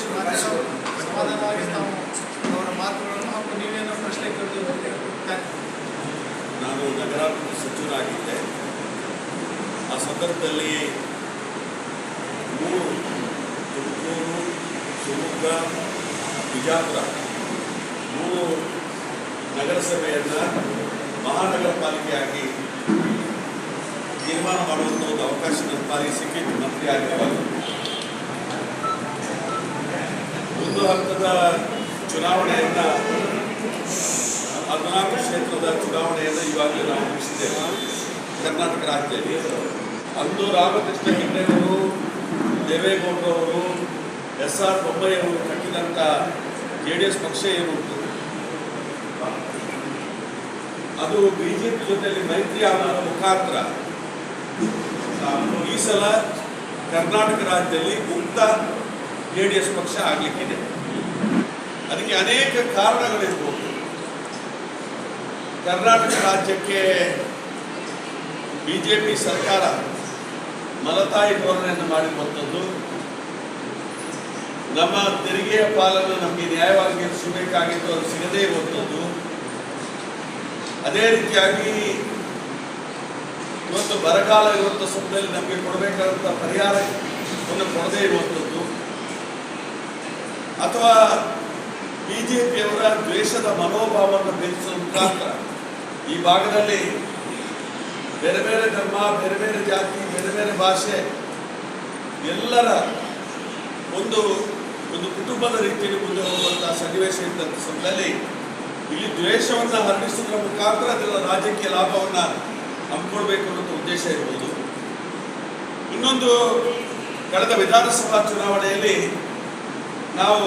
ಸಮಾಧಾನವಾಗಿ ನಾವು ಅವರ ಮಾತುಗಳನ್ನು ಹಾಗೂ ನೀವೇನೋ ಪ್ರಶ್ನೆ ಕೇಳಿದ್ರೆ ನಾನು ನಗರಾಭಿವೃದ್ಧಿ ಸಚಿವರಾಗಿದ್ದೆ. ಆ ಸಂದರ್ಭದಲ್ಲಿ ಮೂರು ತುಮಕೂರು, ಶಿವಮೊಗ್ಗ, ಬಿಜಾಪುರ ಮೂರು ನಗರಸಭೆಯನ್ನು ಮಹಾನಗರ ಪಾಲಿಕೆಯಾಗಿ ನಿರ್ಮಾಣ ಮಾಡುವಂಥ ಒಂದು ಅವಕಾಶ ನನ್ನ ಪಾಲಿಗೆ ಸಿಕ್ಕಿತ್ತು. ಮಂತ್ರಿ ಆಗಿರುವಾಗ ಒಂದು ಹಂತದ ಚುನಾವಣೆಯನ್ನು ಹದಿನಾಲ್ಕು ಕ್ಷೇತ್ರದ ಚುನಾವಣೆಯನ್ನು ಇವಾಗಲೇ ನಾವು ಮುಗಿಸಿದ್ದೇವೆ, ಕರ್ನಾಟಕ ರಾಜ್ಯದಲ್ಲಿ. ಅಂದು ರಾಮಕೃಷ್ಣ ಹೆಗ್ಡೆಯವರು ದೇವೇಗೌಡರವರು ಎಸ್ ಆರ್ ಬೊಮ್ಮಾಯಿಯವರು ಕಟ್ಟಿದಂಥ ಜೆ ಡಿ ಎಸ್ ಪಕ್ಷ ಏನು ಉಂಟು? ಅದು ಬಿ ಜೆ ಪಿ ಜೊತೆಯಲ್ಲಿ ಮೈತ್ರಿ ಆಗುವ ಮುಖಾಂತರ. ಈ ಸಲ ಕರ್ನಾಟಕ ರಾಜ್ಯದಲ್ಲಿ ಮುಕ್ತ ಜೆ ಡಿ ಎಸ್ ಪಕ್ಷ ಆಗಲಿಕ್ಕಿದೆ. ಅದಕ್ಕೆ ಅನೇಕ ಕಾರಣಗಳಿರ್ಬೋದು. ಕರ್ನಾಟಕ ರಾಜ್ಯಕ್ಕೆ ಬಿಜೆಪಿ ಸರ್ಕಾರ ಮಲತಾಯಿ ಧೋರಣೆಯನ್ನು ಮಾಡಿರುವಂಥದ್ದು ನಮ್ಮ ತೆರಿಗೆಯ ಪಾಲನ್ನು ನಮಗೆ ನ್ಯಾಯವಾಗಿ ಸಿಗಬೇಕಾಗಿತ್ತು ಅದು ಸಿಗದೇ ಇರುವಂಥದ್ದು. ಅದೇ ರೀತಿಯಾಗಿ ಇವತ್ತು ಬರಗಾಲ ಇರುವಂಥ ಸಮಯದಲ್ಲಿ ನಮಗೆ ಕೊಡಬೇಕಾದಂಥ ಪರಿಹಾರವನ್ನು ಕೊಡದೇ ಇರುವಂಥದ್ದು. ಅಥವಾ ಬಿಜೆಪಿಯವರ ದ್ವೇಷದ ಮನೋಭಾವವನ್ನು ಬೆಳೆಸುವ ಮುಖಾಂತರ ಈ ಭಾಗದಲ್ಲಿ ಬೇರೆ ಬೇರೆ ಧರ್ಮ, ಬೇರೆ ಬೇರೆ ಜಾತಿ, ಬೇರೆ ಬೇರೆ ಭಾಷೆ ಎಲ್ಲರ ಒಂದು ಒಂದು ಕುಟುಂಬದ ರೀತಿಯಲ್ಲಿ ಮುಂದೆ ಹೋಗುವಂತಹ ಸನ್ನಿವೇಶ ಇದ್ದಂಥ ಸಮಯದಲ್ಲಿ ಇಲ್ಲಿ ದ್ವೇಷವನ್ನು ಹರಡಿಸುವುದರ ಮುಖಾಂತರ ಅದರ ರಾಜಕೀಯ ಲಾಭವನ್ನು ಹಮ್ಮಿಕೊಳ್ಬೇಕು ಅನ್ನೋ ಉದ್ದೇಶ ಇರ್ಬೋದು. ಇನ್ನೊಂದು, ಕಳೆದ ವಿಧಾನಸಭಾ ಚುನಾವಣೆಯಲ್ಲಿ ನಾವು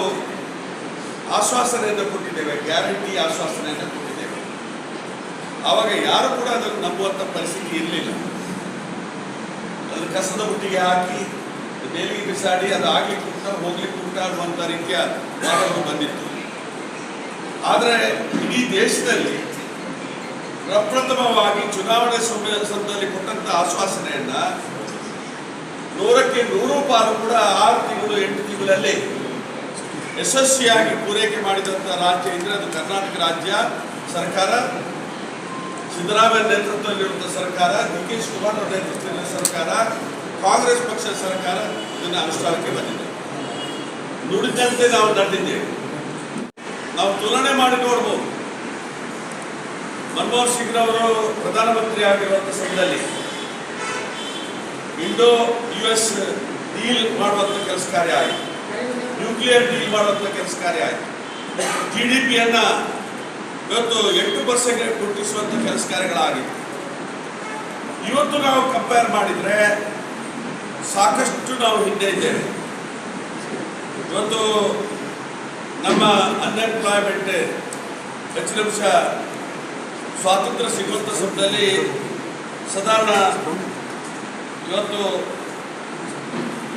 ಆಶ್ವಾಸನೆಯನ್ನು ಕೊಟ್ಟಿದ್ದೇವೆ, ಗ್ಯಾರಂಟಿ ಆಶ್ವಾಸನೆಯನ್ನು ಕೊಟ್ಟಿದ್ದೇವೆ. ಆವಾಗ ಯಾರು ಕೂಡ ಅದನ್ನು ನಂಬುವಂಥ ಪರಿಸ್ಥಿತಿ ಇರಲಿಲ್ಲ. ಅದನ್ನು ಕಸದ ಬುಟ್ಟಿಗೆ ಹಾಕಿ, ಮೇಲಿಗೆ ಬಿಸಾಡಿ, ಅದು ಆಗ್ಲಿಕ್ಕೆ ಉಂಟ, ಹೋಗ್ಲಿಕ್ಕೆ ಅನ್ನುವಂಥ ರೀತಿಯ ಮಾತನ್ನು ಬಂದಿತ್ತು. ಆದರೆ ಇಡೀ ದೇಶದಲ್ಲಿ ಪ್ರಪ್ರಥಮವಾಗಿ ಚುನಾವಣೆ ಸಂದರ್ಭದಲ್ಲಿ ಕೊಟ್ಟಂತ ಆಶ್ವಾಸನೆಯನ್ನ ನೂರಕ್ಕೆ ನೂರು ಪಾಲು ಕೂಡ ಆರು ತಿಂಗಳು, ಎಂಟು ತಿಂಗಳಲ್ಲಿ ಯಶಸ್ವಿಯಾಗಿ ಪೂರೈಕೆ ಮಾಡಿದಂಥ ರಾಜ್ಯ ಇದ್ರೆ ಅದು ಕರ್ನಾಟಕ ರಾಜ್ಯ ಸರ್ಕಾರ. ಸಿದ್ದರಾಮಯ್ಯ ನೇತೃತ್ವದಲ್ಲಿರುವಂಥ ಸರ್ಕಾರ ಡಿ ಕೆ ಶಿವಕುಮಾರ್ ಅವರ ನೇತೃತ್ವದಲ್ಲಿ ಸರ್ಕಾರ, ಕಾಂಗ್ರೆಸ್ ಪಕ್ಷದ ಸರ್ಕಾರ ಇದನ್ನು ಅನುಷ್ಠಾನಕ್ಕೆ ಬಂದಿದೆ. ನುಡಿದಂತೆ ನಾವು ನಡೆದಿದ್ದೇವೆ. ನಾವು ತುಲನೆ ಮಾಡಿ ನೋಡ್ಬೋದು. ಮನಮೋಹನ್ ಸಿಂಗ್ ಅವರು ಪ್ರಧಾನಮಂತ್ರಿ ಆಗಿರುವಂಥ ಸಮಯದಲ್ಲಿ ಇಂಡೋ ಯು ಎಸ್ ಡೀಲ್ ಮಾಡುವಂಥ ಕೆಲಸ ಕಾರ್ಯ ಆಯಿತು ನ್ಯೂಕ್ಲಿಯರ್ ಡೀಲ್ ಮಾಡುವಂಥ ಕೆಲಸ ಕಾರ್ಯ ಆಯಿತು. ಜಿ ಡಿ ಪಿಯನ್ನು ಇವತ್ತು ಎಂಟು ಪರ್ಸೆಂಟ್ ಗುರುತಿಸುವಂಥ ಕೆಲಸ ಕಾರ್ಯಗಳಾಗಿತ್ತು. ಇವತ್ತು ನಾವು ಕಂಪೇರ್ ಮಾಡಿದರೆ ಸಾಕಷ್ಟು ನಾವು ಹಿಂದೆ ಇದ್ದೇವೆ. ಇವತ್ತು ನಮ್ಮ ಅನ್ಎಂಪ್ಲಾಯ್ಮೆಂಟ್ ಹೆಚ್ಚಿನ ಅಂಶ ಸ್ವಾತಂತ್ರ್ಯ ಸಿಗುವಂಥ ಸಮಯದಲ್ಲಿ ಸಾಧಾರಣ ಇವತ್ತು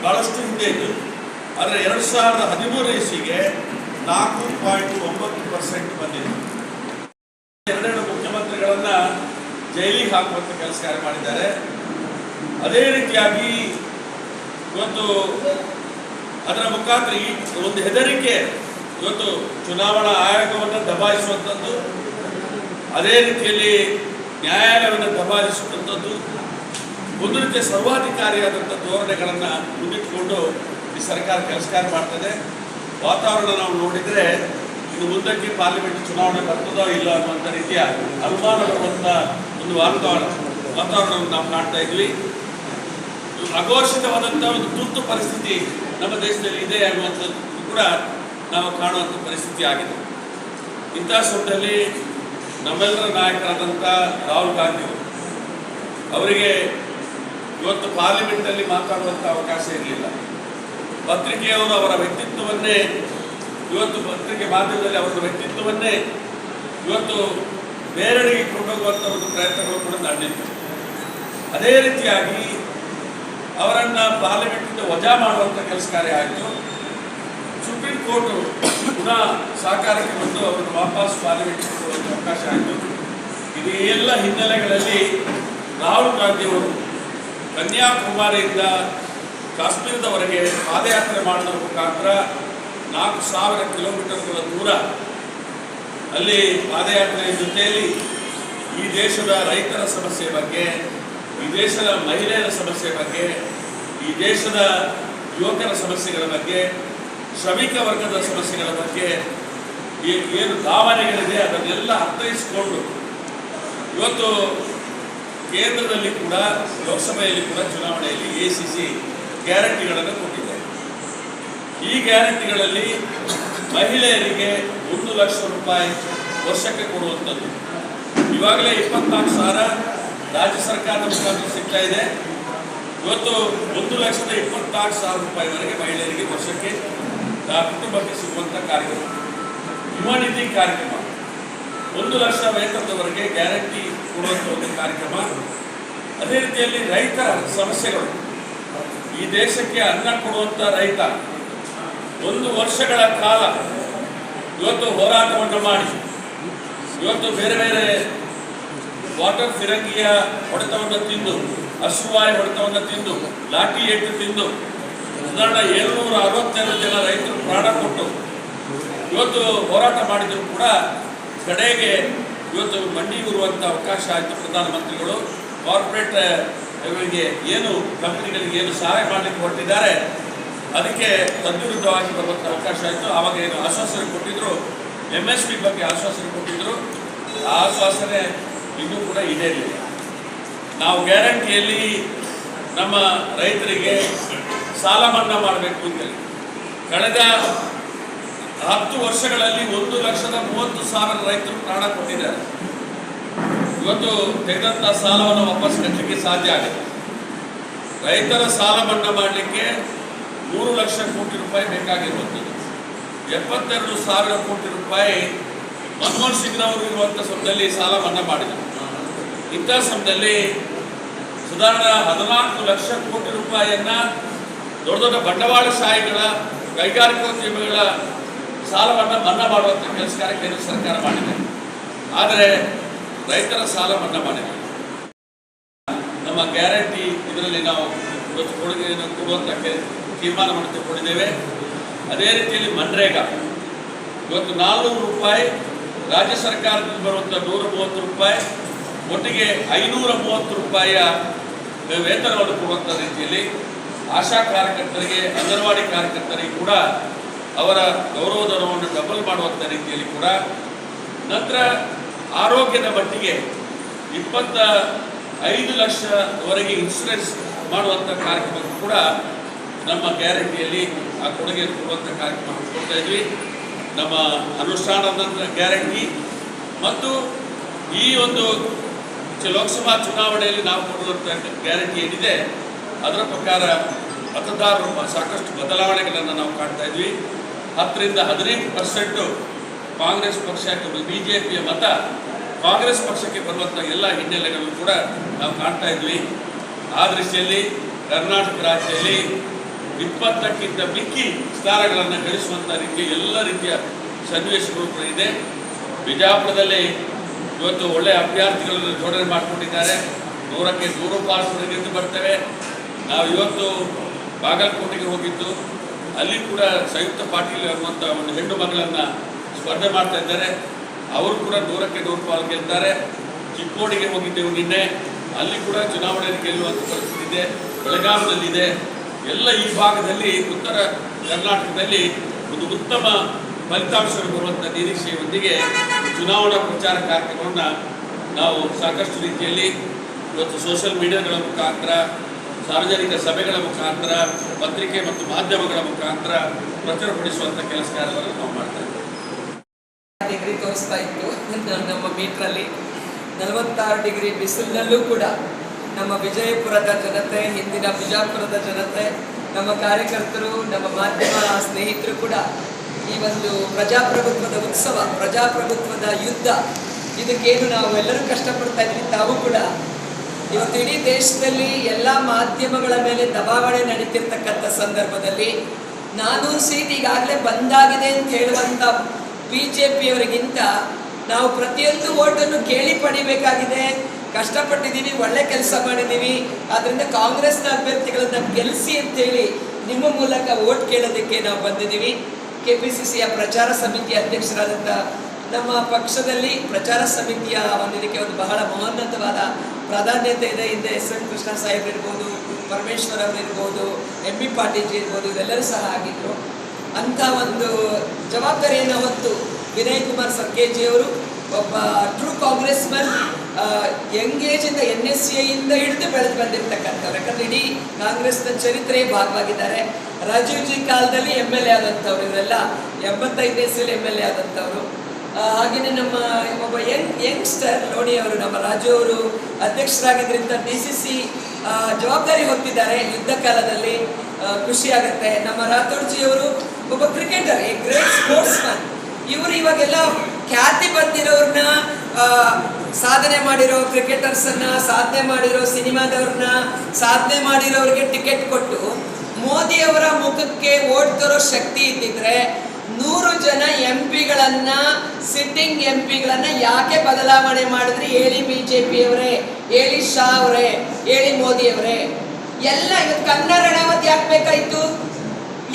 ಭಾಳಷ್ಟು ಹಿಂದೆ ಇದ್ದು ಆದರೆ ಎರಡು ಸಾವಿರದ ಹದಿಮೂರು ಇಸಿಗೆ ನಾಲ್ಕು ಪಾಯಿಂಟ್ ಒಂಬತ್ತು ಪರ್ಸೆಂಟ್ ಬಂದಿದೆ. ಎರಡೆರಡು ಮುಖ್ಯಮಂತ್ರಿಗಳನ್ನ ಜೈಲಿಗೆ ಹಾಕುವಂಥ ಕೆಲಸ ಕಾರ್ಯ ಮಾಡಿದ್ದಾರೆ? ಅದೇ ರೀತಿಯಾಗಿ ಇವತ್ತು ಅದರ ಮುಖಾಂತರ ಈ ಒಂದು ಹೆದರಿಕೆ ಇವತ್ತು ಚುನಾವಣಾ ಆಯೋಗವನ್ನು ದಬಾಯಿಸುವಂಥದ್ದು ಅದೇ ರೀತಿಯಲ್ಲಿ ನ್ಯಾಯಾಲಯವನ್ನು ದಬಾಯಿಸುವಂಥದ್ದು ಒಂದು ರೀತಿಯ ಸರ್ವಾಧಿಕಾರಿಯಾದಂಥ ಧೋರಣೆಗಳನ್ನು ಮುಂದಿಟ್ಟುಕೊಂಡು ಈ ಸರ್ಕಾರ ಕೆಲಸ ಕಾರ್ಯ ಮಾಡ್ತದೆ. ವಾತಾವರಣ ನಾವು ನೋಡಿದರೆ ಇನ್ನು ಮುಂದಕ್ಕೆ ಪಾರ್ಲಿಮೆಂಟ್ ಚುನಾವಣೆ ಬರ್ತದೋ ಇಲ್ಲ ಅನ್ನುವಂಥ ರೀತಿಯ ಅನುಮಾನ ಬರುವಂಥ ಒಂದು ವಾತಾವರಣ, ವಾತಾವರಣವನ್ನು ನಾವು ಕಾಣ್ತಾ ಇದ್ವಿ. ಅಘೋಷಿತವಾದಂಥ ಒಂದು ತುರ್ತು ಪರಿಸ್ಥಿತಿ ನಮ್ಮ ದೇಶದಲ್ಲಿ ಇದೆ ಅನ್ನುವಂಥದ್ದು ಕೂಡ ನಾವು ಕಾಣುವಂಥ ಪರಿಸ್ಥಿತಿ ಆಗಿದೆ. ಇಂಥ ಸಂದರ್ಭದಲ್ಲಿ ನಮ್ಮೆಲ್ಲರ ನಾಯಕರಾದಂಥ ರಾಹುಲ್ ಗಾಂಧಿ ಅವರಿಗೆ ಇವತ್ತು ಪಾರ್ಲಿಮೆಂಟಲ್ಲಿ ಮಾತಾಡುವಂಥ ಅವಕಾಶ ಇರಲಿಲ್ಲ. ಪತ್ರಿಕೆಯವರು ಅವರ ವ್ಯಕ್ತಿತ್ವವನ್ನೇ, ಇವತ್ತು ಪತ್ರಿಕೆ ಮಾಧ್ಯಮದಲ್ಲಿ ಅವರ ವ್ಯಕ್ತಿತ್ವವನ್ನೇ ಇವತ್ತು ಬೇರೆಡೆಗೆ ಕೊಂಡೋಗುವಂಥ ಒಂದು ಪ್ರಯತ್ನಗಳು ಕೂಡ ನಡೆದಿತ್ತು. ಅದೇ ರೀತಿಯಾಗಿ ಅವರನ್ನು ಪಾರ್ಲಿಮೆಂಟಿಂದ ವಜಾ ಮಾಡುವಂಥ ಕೆಲಸ ಕಾರ್ಯ ಆಯಿತು. ಸುಪ್ರೀಂ ಕೋರ್ಟ್ ಪುನಃ ಸಹಕಾರಕ್ಕೆ ಬಂದು ಅವರನ್ನು ವಾಪಸ್ ಪಾರ್ಲಿಮೆಂಟ್ಗೆ ಕೊಡುವಂಥ ಅವಕಾಶ ಆಯಿತು. ಇದು ಎಲ್ಲ ಹಿನ್ನೆಲೆಗಳಲ್ಲಿ ರಾಹುಲ್ ಗಾಂಧಿಯವರು, ಕನ್ಯಾಕುಮಾರಿಯಿಂದ ಕಾಶ್ಮೀರದವರೆಗೆ ಪಾದಯಾತ್ರೆ ಮಾಡುವ ಮುಖಾಂತರ ನಾಲ್ಕು ಸಾವಿರ ಕಿಲೋಮೀಟರ್ಗಳ ದೂರ ಅಲ್ಲಿ ಪಾದಯಾತ್ರೆಯ ಜೊತೆಯಲ್ಲಿ ಈ ದೇಶದ ರೈತರ ಸಮಸ್ಯೆ ಬಗ್ಗೆ, ಈ ದೇಶದ ಮಹಿಳೆಯರ ಸಮಸ್ಯೆ ಬಗ್ಗೆ, ಈ ದೇಶದ ಯುವಕರ ಸಮಸ್ಯೆಗಳ ಬಗ್ಗೆ, ಶ್ರಮಿಕ ವರ್ಗದ ಸಮಸ್ಯೆಗಳ ಬಗ್ಗೆ ಏನು ಭಾವನೆಗಳಿದೆ ಅದನ್ನೆಲ್ಲ ಅರ್ಥೈಸಿಕೊಂಡು ಇವತ್ತು ಕೇಂದ್ರದಲ್ಲಿ ಕೂಡ, ಲೋಕಸಭೆಯಲ್ಲಿ ಕೂಡ ಚುನಾವಣೆಯಲ್ಲಿ ಎ ಸಿ ಸಿ ಗ್ಯಾರಂಟಿಗಳನ್ನು ಕೊಟ್ಟಿದೆ ಈ ಗ್ಯಾರಂಟಿಗಳಲ್ಲಿ ಮಹಿಳೆಯರಿಗೆ ಒಂದು ಲಕ್ಷ ರೂಪಾಯಿ ವರ್ಷಕ್ಕೆ ಕೊಡುವಂಥದ್ದು. ಇವಾಗಲೇ ಇಪ್ಪತ್ನಾಲ್ಕು ಸಾವಿರ ರಾಜ್ಯ ಸರ್ಕಾರದ ಮುಖಾಂತರ ಸಿಗ್ತಾ ಇದೆ. ಇವತ್ತು ಒಂದು ಲಕ್ಷದ ಇಪ್ಪತ್ನಾಲ್ಕು ಸಾವಿರ ರೂಪಾಯಿವರೆಗೆ ಮಹಿಳೆಯರಿಗೆ ವರ್ಷಕ್ಕೆ ಕುಟುಂಬಕ್ಕೆ ಸಿಗುವಂಥ ಕಾರ್ಯಕ್ರಮ. ಯುವ ನಿಧಿ ಕಾರ್ಯಕ್ರಮ. ಒಂದು ಲಕ್ಷ ವೇತನದವರೆಗೆ ಗ್ಯಾರಂಟಿ ಕೊಡುವಂಥ ಒಂದು ಕಾರ್ಯಕ್ರಮ. ಅದೇ ರೀತಿಯಲ್ಲಿ ರೈತರ ಸಮಸ್ಯೆಗಳು. ಈ ದೇಶಕ್ಕೆ ಅನ್ನ ಕೊಡುವಂಥ ರೈತ ಒಂದು ವರ್ಷಗಳ ಕಾಲ ಇವತ್ತು ಹೋರಾಟವನ್ನು ಮಾಡಿ, ಇವತ್ತು ಬೇರೆ ಬೇರೆ ವಾಟರ್ ಫಿರಂಗಿಯ ಹೊಡೆತವನ್ನು ತಿಂದು ಅಶ್ವಾಯಿ ಹೊಡೆತವನ್ನು ತಿಂದು, ಲಾಠಿ ಏಟು ತಿಂದು ಸಾಧಾರಣ ಏಳ್ನೂರ ಅರವತ್ತೆರಡು ಜನ ರೈತರು ಪ್ರಾಣ ಕೊಟ್ಟು ಇವತ್ತು ಹೋರಾಟ ಮಾಡಿದರೂ ಕೂಡ ಕಡೆಗೆ ಇವತ್ತು ಮಂಡಿ ಊರುವಂಥ ಅವಕಾಶ ಆಯಿತು ಪ್ರಧಾನಮಂತ್ರಿಗಳು. ಕಾರ್ಪೊರೇಟ್ ಇವರಿಗೆ ಏನು ಕಂಪನಿಗಳಿಗೆ ಏನು ಸಹಾಯ ಮಾಡಲಿಕ್ಕೆ ಹೊರಟಿದ್ದಾರೆ, ಅದಕ್ಕೆ ತದ್ವಿರುದ್ಧವಾಗಿ ಬರುವಂಥ ಅವಕಾಶ ಆಯಿತು ಆವಾಗ ಏನು ಆಶ್ವಾಸನೆ ಕೊಟ್ಟಿದ್ರು ಎಂ ಎಸ್ ಪಿ ಬಗ್ಗೆ ಆಶ್ವಾಸನೆ ಕೊಟ್ಟಿದ್ರು. ಆ ಆಶ್ವಾಸನೆ ಇನ್ನೂ ಕೂಡ ಈಡೇರಿಲ್ಲ ನಾವು ಗ್ಯಾರಂಟಿಯಲ್ಲಿ ನಮ್ಮ ರೈತರಿಗೆ ಸಾಲ ಮನ್ನಾ ಮಾಡಬೇಕು ಅಂತೇಳಿ ಕಳೆದ ಹತ್ತು ವರ್ಷಗಳಲ್ಲಿ ಒಂದು ಲಕ್ಷದ ಮೂವತ್ತು ಸಾವಿರ ರೈತರು ಪ್ರಾಣ ಕೊಟ್ಟಿದ್ದಾರೆ. ಇವತ್ತು ತೆಗೆದಂಥ ಸಾಲವನ್ನು ವಾಪಸ್ ಕಟ್ಟಲಿಕ್ಕೆ ಸಾಧ್ಯ ಆಗಿದೆ. ರೈತರ ಸಾಲ ಮನ್ನಾ ಮಾಡಲಿಕ್ಕೆ ಮೂರು ಲಕ್ಷ ಕೋಟಿ ರೂಪಾಯಿ ಬೇಕಾಗಿರುವಂಥದ್ದು ಎಪ್ಪತ್ತೆರಡು ಸಾವಿರ ಕೋಟಿ ರೂಪಾಯಿ ಮನಮೋಹನ್ ಸಿಂಗ್ನವರು ಇರುವಂಥ ಸಮಯದಲ್ಲಿ ಸಾಲ ಮನ್ನಾ ಮಾಡಿದರು. ಇಂಥ ಸಮಯದಲ್ಲಿ ಸುಧಾರಣ ಹದಿನಾಲ್ಕು ಲಕ್ಷ ಕೋಟಿ ರೂಪಾಯಿಯನ್ನು ದೊಡ್ಡ ದೊಡ್ಡ ಬಂಡವಾಳಶಾಹಿಗಳ ಕೈಗಾರಿಕೋದ್ಯಮಿಗಳ ಸಾಲವನ್ನು ಮನ್ನಾ ಮಾಡುವಂಥ ಕೆಲಸ ಕೇಂದ್ರ ಸರ್ಕಾರ ಮಾಡಿದೆ. ಆದರೆ ರೈತರ ಸಾಲ ಮನ್ನಾ ಮಾಡಿದೆ ನಮ್ಮ ಗ್ಯಾರಂಟಿ ಇದರಲ್ಲಿ ನಾವು ಇವತ್ತು ಕೊಡುಗೆಯನ್ನು ಕೊಡುವಂತಕ್ಕೆ ತೀರ್ಮಾನ ತೀರ್ಮಾನವನ್ನು ಕೊಡಿದ್ದೇವೆ ಅದೇ ರೀತಿಯಲ್ಲಿ ಮನ್ರೇಗಾ. ಇವತ್ತು ನಾಲ್ನೂರು ರೂಪಾಯಿ, ರಾಜ್ಯ ಸರ್ಕಾರದಿಂದ ಬರುವಂಥ ನೂರ ಮೂವತ್ತು ರೂಪಾಯಿ, ಒಟ್ಟಿಗೆ ಐನೂರ ಮೂವತ್ತು ರೂಪಾಯಿಯ ವೇತನವನ್ನು ಕೊಡುವಂಥ ರೀತಿಯಲ್ಲಿ ಆಶಾ ಕಾರ್ಯಕರ್ತರಿಗೆ, ಅಂಗನವಾಡಿ ಕಾರ್ಯಕರ್ತರಿಗೆ ಕೂಡ ಅವರ ಗೌರವಧನವನ್ನು ಡಬಲ್ ಮಾಡುವಂಥ ರೀತಿಯಲ್ಲಿ ಕೂಡ ನಂತರ ಆರೋಗ್ಯದ ಮಟ್ಟಿಗೆ ಇಪ್ಪತ್ತ ಐದು ಲಕ್ಷವರೆಗೆ ಇನ್ಸೂರೆನ್ಸ್ ಮಾಡುವಂಥ ಕಾರ್ಯಕ್ರಮ ಕೂಡ ನಮ್ಮ ಗ್ಯಾರಂಟಿಯಲ್ಲಿ ಆ ಕೊಡುಗೆ ಕೊಡುವಂಥ ಕಾರ್ಯಕ್ರಮ ಕೊಡ್ತಾ ಇದ್ವಿ. ನಮ್ಮ ಅನುಷ್ಠಾನದ ಗ್ಯಾರಂಟಿ. ಮತ್ತು ಈ ಒಂದು ಲೋಕಸಭಾ ಚುನಾವಣೆಯಲ್ಲಿ ನಾವು ಕೊಡುವಂಥ ಗ್ಯಾರಂಟಿ ಏನಿದೆ, ಅದರ ಪ್ರಕಾರ ಮತದಾರರು ಸಾಕಷ್ಟು ಬದಲಾವಣೆಗಳನ್ನು ನಾವು ಕಾಣ್ತಾ ಇದ್ವಿ. ಹತ್ತರಿಂದ ಹದಿನೈದು ಪರ್ಸೆಂಟು ಕಾಂಗ್ರೆಸ್ ಪಕ್ಷಕ್ಕೆ ಬಿ ಜೆ ಪಿಯ ಮತ ಕಾಂಗ್ರೆಸ್ ಪಕ್ಷಕ್ಕೆ ಬರುವಂಥ ಎಲ್ಲ ಹಿನ್ನೆಲೆಗಳನ್ನು ಕೂಡ ನಾವು ಕಾಣ್ತಾ ಇದ್ವಿ. ಆ ದೃಷ್ಟಿಯಲ್ಲಿ ಕರ್ನಾಟಕ ರಾಜ್ಯದಲ್ಲಿ ಇಪ್ಪತ್ತಕ್ಕಿಂತ ಮಿಕ್ಕಿ ಸ್ಥಾನಗಳನ್ನು ಗಳಿಸುವಂಥ ರೀತಿಯ ಎಲ್ಲ ರೀತಿಯ ಸನ್ನಿವೇಶಗಳು ಕೂಡ ಇದೆ. ಬಿಜಾಪುರದಲ್ಲಿ ಇವತ್ತು ಒಳ್ಳೆಯ ಅಭ್ಯರ್ಥಿಗಳನ್ನು ಜೋಡಣೆ ಮಾಡಿಕೊಂಡಿದ್ದಾರೆ ನೂರಕ್ಕೆ ನೂರು ಗೆದ್ದು ಬರ್ತೇವೆ. ನಾವು ಇವತ್ತು ಬಾಗಲಕೋಟೆಗೆ ಹೋಗಿದ್ದು, ಅಲ್ಲಿ ಕೂಡ ಸಂಯುಕ್ತ ಪಾಟೀಲ್ ಅನ್ನುವಂಥ ಒಂದು ಹೆಣ್ಣು ಮಗಳನ್ನು ಸ್ಪರ್ಧೆ ಮಾಡ್ತಾ ಇದ್ದಾರೆ. ಅವರು ಕೂಡ ನೂರಕ್ಕೆ ನೂರು ಪಾಲ್ ಗೆಲ್ತಾರೆ. ಚಿಕ್ಕೋಡಿಗೆ ಹೋಗಿದ್ದೆವು ನಿನ್ನೆ. ಅಲ್ಲಿ ಕೂಡ ಚುನಾವಣೆಯಲ್ಲಿ ಗೆಲ್ಲುವಂಥ ಪರಿಸ್ಥಿತಿ ಇದೆ. ಬೆಳಗಾವಿನಲ್ಲಿದೆ. ಎಲ್ಲ ಈ ಭಾಗದಲ್ಲಿ ಉತ್ತರ ಕರ್ನಾಟಕದಲ್ಲಿ ಒಂದು ಉತ್ತಮ ಫಲಿತಾಂಶಗಳು ಬರುವಂಥ ನಿರೀಕ್ಷೆಯೊಂದಿಗೆ ಚುನಾವಣಾ ಪ್ರಚಾರ ಕಾರ್ಯಕ್ರಮವನ್ನು ನಾವು ಸಾಕಷ್ಟು ರೀತಿಯಲ್ಲಿ ಇವತ್ತು ಸೋಷಿಯಲ್ ಮೀಡಿಯಾಗಳ ಮುಖಾಂತರ, ಸಾರ್ವಜನಿಕ ಸಭೆಗಳ ಮುಖಾಂತರ, ಪತ್ರಿಕೆ ಮತ್ತು ಮಾಧ್ಯಮಗಳ ಮುಖಾಂತರ ಪ್ರಚುರಪಡಿಸುವಂಥ ಕೆಲಸ ಕಾರ್ಯವನ್ನು ನಾವು ಮಾಡ್ತಾ ಡಿಗ್ರಿ ತೋರಿಸ್ತಾ ಇತ್ತು. ನಮ್ಮ ಮೀಟ್ರಲ್ಲಿ. ನಲವತ್ತಾರು ಡಿಗ್ರಿ ಬಿಸಿಲಿನಲ್ಲೂ ಕೂಡ ನಮ್ಮ ವಿಜಯಪುರದ ಜನತೆ, ಹಿಂದಿನ ಬಿಜಾಪುರದ ಜನತೆ, ನಮ್ಮ ಕಾರ್ಯಕರ್ತರು, ನಮ್ಮ ಮಾಧ್ಯಮ ಸ್ನೇಹಿತರು ಕೂಡ ಈ ಒಂದು ಪ್ರಜಾಪ್ರಭುತ್ವದ ಉತ್ಸವ, ಪ್ರಜಾಪ್ರಭುತ್ವದ ಯುದ್ಧ, ಇದಕ್ಕೇನು ನಾವು ಎಲ್ಲರೂ ಕಷ್ಟಪಡ್ತಾ ಇದ್ವಿ. ತಾವು ಕೂಡ ಇವತ್ತು ಇಡೀ ದೇಶದಲ್ಲಿ ಎಲ್ಲ ಮಾಧ್ಯಮಗಳ ಮೇಲೆ ದಬಾವಣೆ ನಡೀತಿರ್ತಕ್ಕಂಥ ಸಂದರ್ಭದಲ್ಲಿ ನಾನೂರು ಸೀಟ್ ಈಗಾಗಲೇ ಬಂದಾಗಿದೆ ಅಂತ ಹೇಳುವಂಥ ಬಿ ಜೆ ಪಿಯವರಿಗಿಂತ ನಾವು ಪ್ರತಿಯೊಂದು ಓಟನ್ನು ಕೇಳಿ ಪಡಿಬೇಕಾಗಿದೆ. ಕಷ್ಟಪಟ್ಟಿದ್ದೀವಿ, ಒಳ್ಳೆ ಕೆಲಸ ಮಾಡಿದ್ದೀವಿ. ಆದ್ದರಿಂದ ಕಾಂಗ್ರೆಸ್ನ ಅಭ್ಯರ್ಥಿಗಳನ್ನು ಗೆಲ್ಲಿಸಿ ಅಂತೇಳಿ ನಿಮ್ಮ ಮೂಲಕ ಓಟ್ ಕೇಳೋದಕ್ಕೆ ನಾವು ಬಂದಿದ್ದೀವಿ. ಕೆ ಪಿ ಸಿ ಸಿಯ ಪ್ರಚಾರ ಸಮಿತಿ ಅಧ್ಯಕ್ಷರಾದಂಥ ನಮ್ಮ ಪಕ್ಷದಲ್ಲಿ ಪ್ರಚಾರ ಸಮಿತಿಯ ಒಂದು ಇದಕ್ಕೆ ಒಂದು ಬಹಳ ಮಹೋನ್ನತವಾದ ಪ್ರಾಧಾನ್ಯತೆ ಇದೆ. ಹಿಂದೆ ಎಸ್ ಎನ್ ಕೃಷ್ಣ ಸಾಹೇಬ್ ಇರ್ಬೋದು, ಪರಮೇಶ್ವರ್ ಅವರು ಇರ್ಬೋದು, ಎಂ ಬಿ ಪಾಟೀಲ್ ಇರ್ಬೋದು, ಇವೆಲ್ಲರೂ ಸಹ ಆಗಿದ್ರು. ಅಂಥ ಒಂದು ಜವಾಬ್ದಾರಿಯನ್ನು ಹೊತ್ತು ವಿನಯ್ ಕುಮಾರ್ ಸರ್ಕೇಜಿ ಅವರು ಒಬ್ಬ ಟ್ರೂ ಕಾಂಗ್ರೆಸ್ ಯಂಗ್ ಏಜಿಂದ ಎನ್ ಎಸ್ ಸಿ ಇಂದ ಹಿಡಿದು ಬೆಳೆದು ಬಂದಿರ್ತಕ್ಕಂಥವ್ರು. ಯಾಕಂದ್ರೆ ಇಡೀ ಕಾಂಗ್ರೆಸ್ನ ಚರಿತ್ರೆಯ ಭಾಗವಾಗಿದ್ದಾರೆ. ರಾಜೀವ್ ಜಿ ಕಾಲದಲ್ಲಿ ಎಂ ಎಲ್ ಎ ಆದಂಥವ್ರು ಇವರೆಲ್ಲ. ಎಂಬತ್ತೈದು ವಯಸ್ಸಲ್ಲಿ ಎಂ ಎಲ್ ಎ ಆದಂಥವ್ರು. ಹಾಗೆಯೇ ನಮ್ಮ ಒಬ್ಬ ಯಂಗ್, ಯಂಗ್ಸ್ಟರ್ ಲೋಣಿ ಅವರು, ನಮ್ಮ ರಾಜು ಅವರು ಅಧ್ಯಕ್ಷರಾಗಿದ್ದರಿಂದ ಡಿ ಸಿ ಸಿ ಜವಾಬ್ದಾರಿ ಹೊತ್ತಿದ್ದಾರೆ ಯುದ್ಧ ಕಾಲದಲ್ಲಿ. ಖುಷಿಯಾಗುತ್ತೆ ನಮ್ಮ ರಾಥೋಡ್ಜಿ ಅವರು ಒಬ್ಬ cricketer a great sportsman ಇವರು ಇವಾಗೆಲ್ಲ ಖ್ಯಾತಿ ಬಂದಿರೋರ್ನ ಸಾಧನೆ ಮಾಡಿರೋ ಅನ್ನ ಸಾಧನೆ ಮಾಡಿರೋ ಸಿನಿಮಾದವ್ರನ್ನ, ಸಾಧನೆ ಮಾಡಿರೋರಿಗೆ ಟಿಕೆಟ್ ಕೊಟ್ಟು ಮೋದಿಯವರ ಮುಖಕ್ಕೆ ಓಟ್ ತರೋ ಶಕ್ತಿ ಇದ್ದಿದ್ರೆ ನೂರು ಜನ ಎಂ ಪಿಗಳನ್ನ ಸಿಟ್ಟಿಂಗ್ ಎಂ ಪಿಗಳನ್ನ ಯಾಕೆ ಬದಲಾವಣೆ ಮಾಡಿದ್ರೆ? ಹೇಳಿ ಬಿ ಜೆ ಅವರೇ, ಹೇಳಿ ಶಾ ಅವರೇ, ಹೇಳಿ ಮೋದಿ ಅವರೇ. ಎಲ್ಲ ಇವತ್ತು ಕನ್ನಡ ರಣವತ್ ಯಾಕೆ ಬೇಕಾಯ್ತು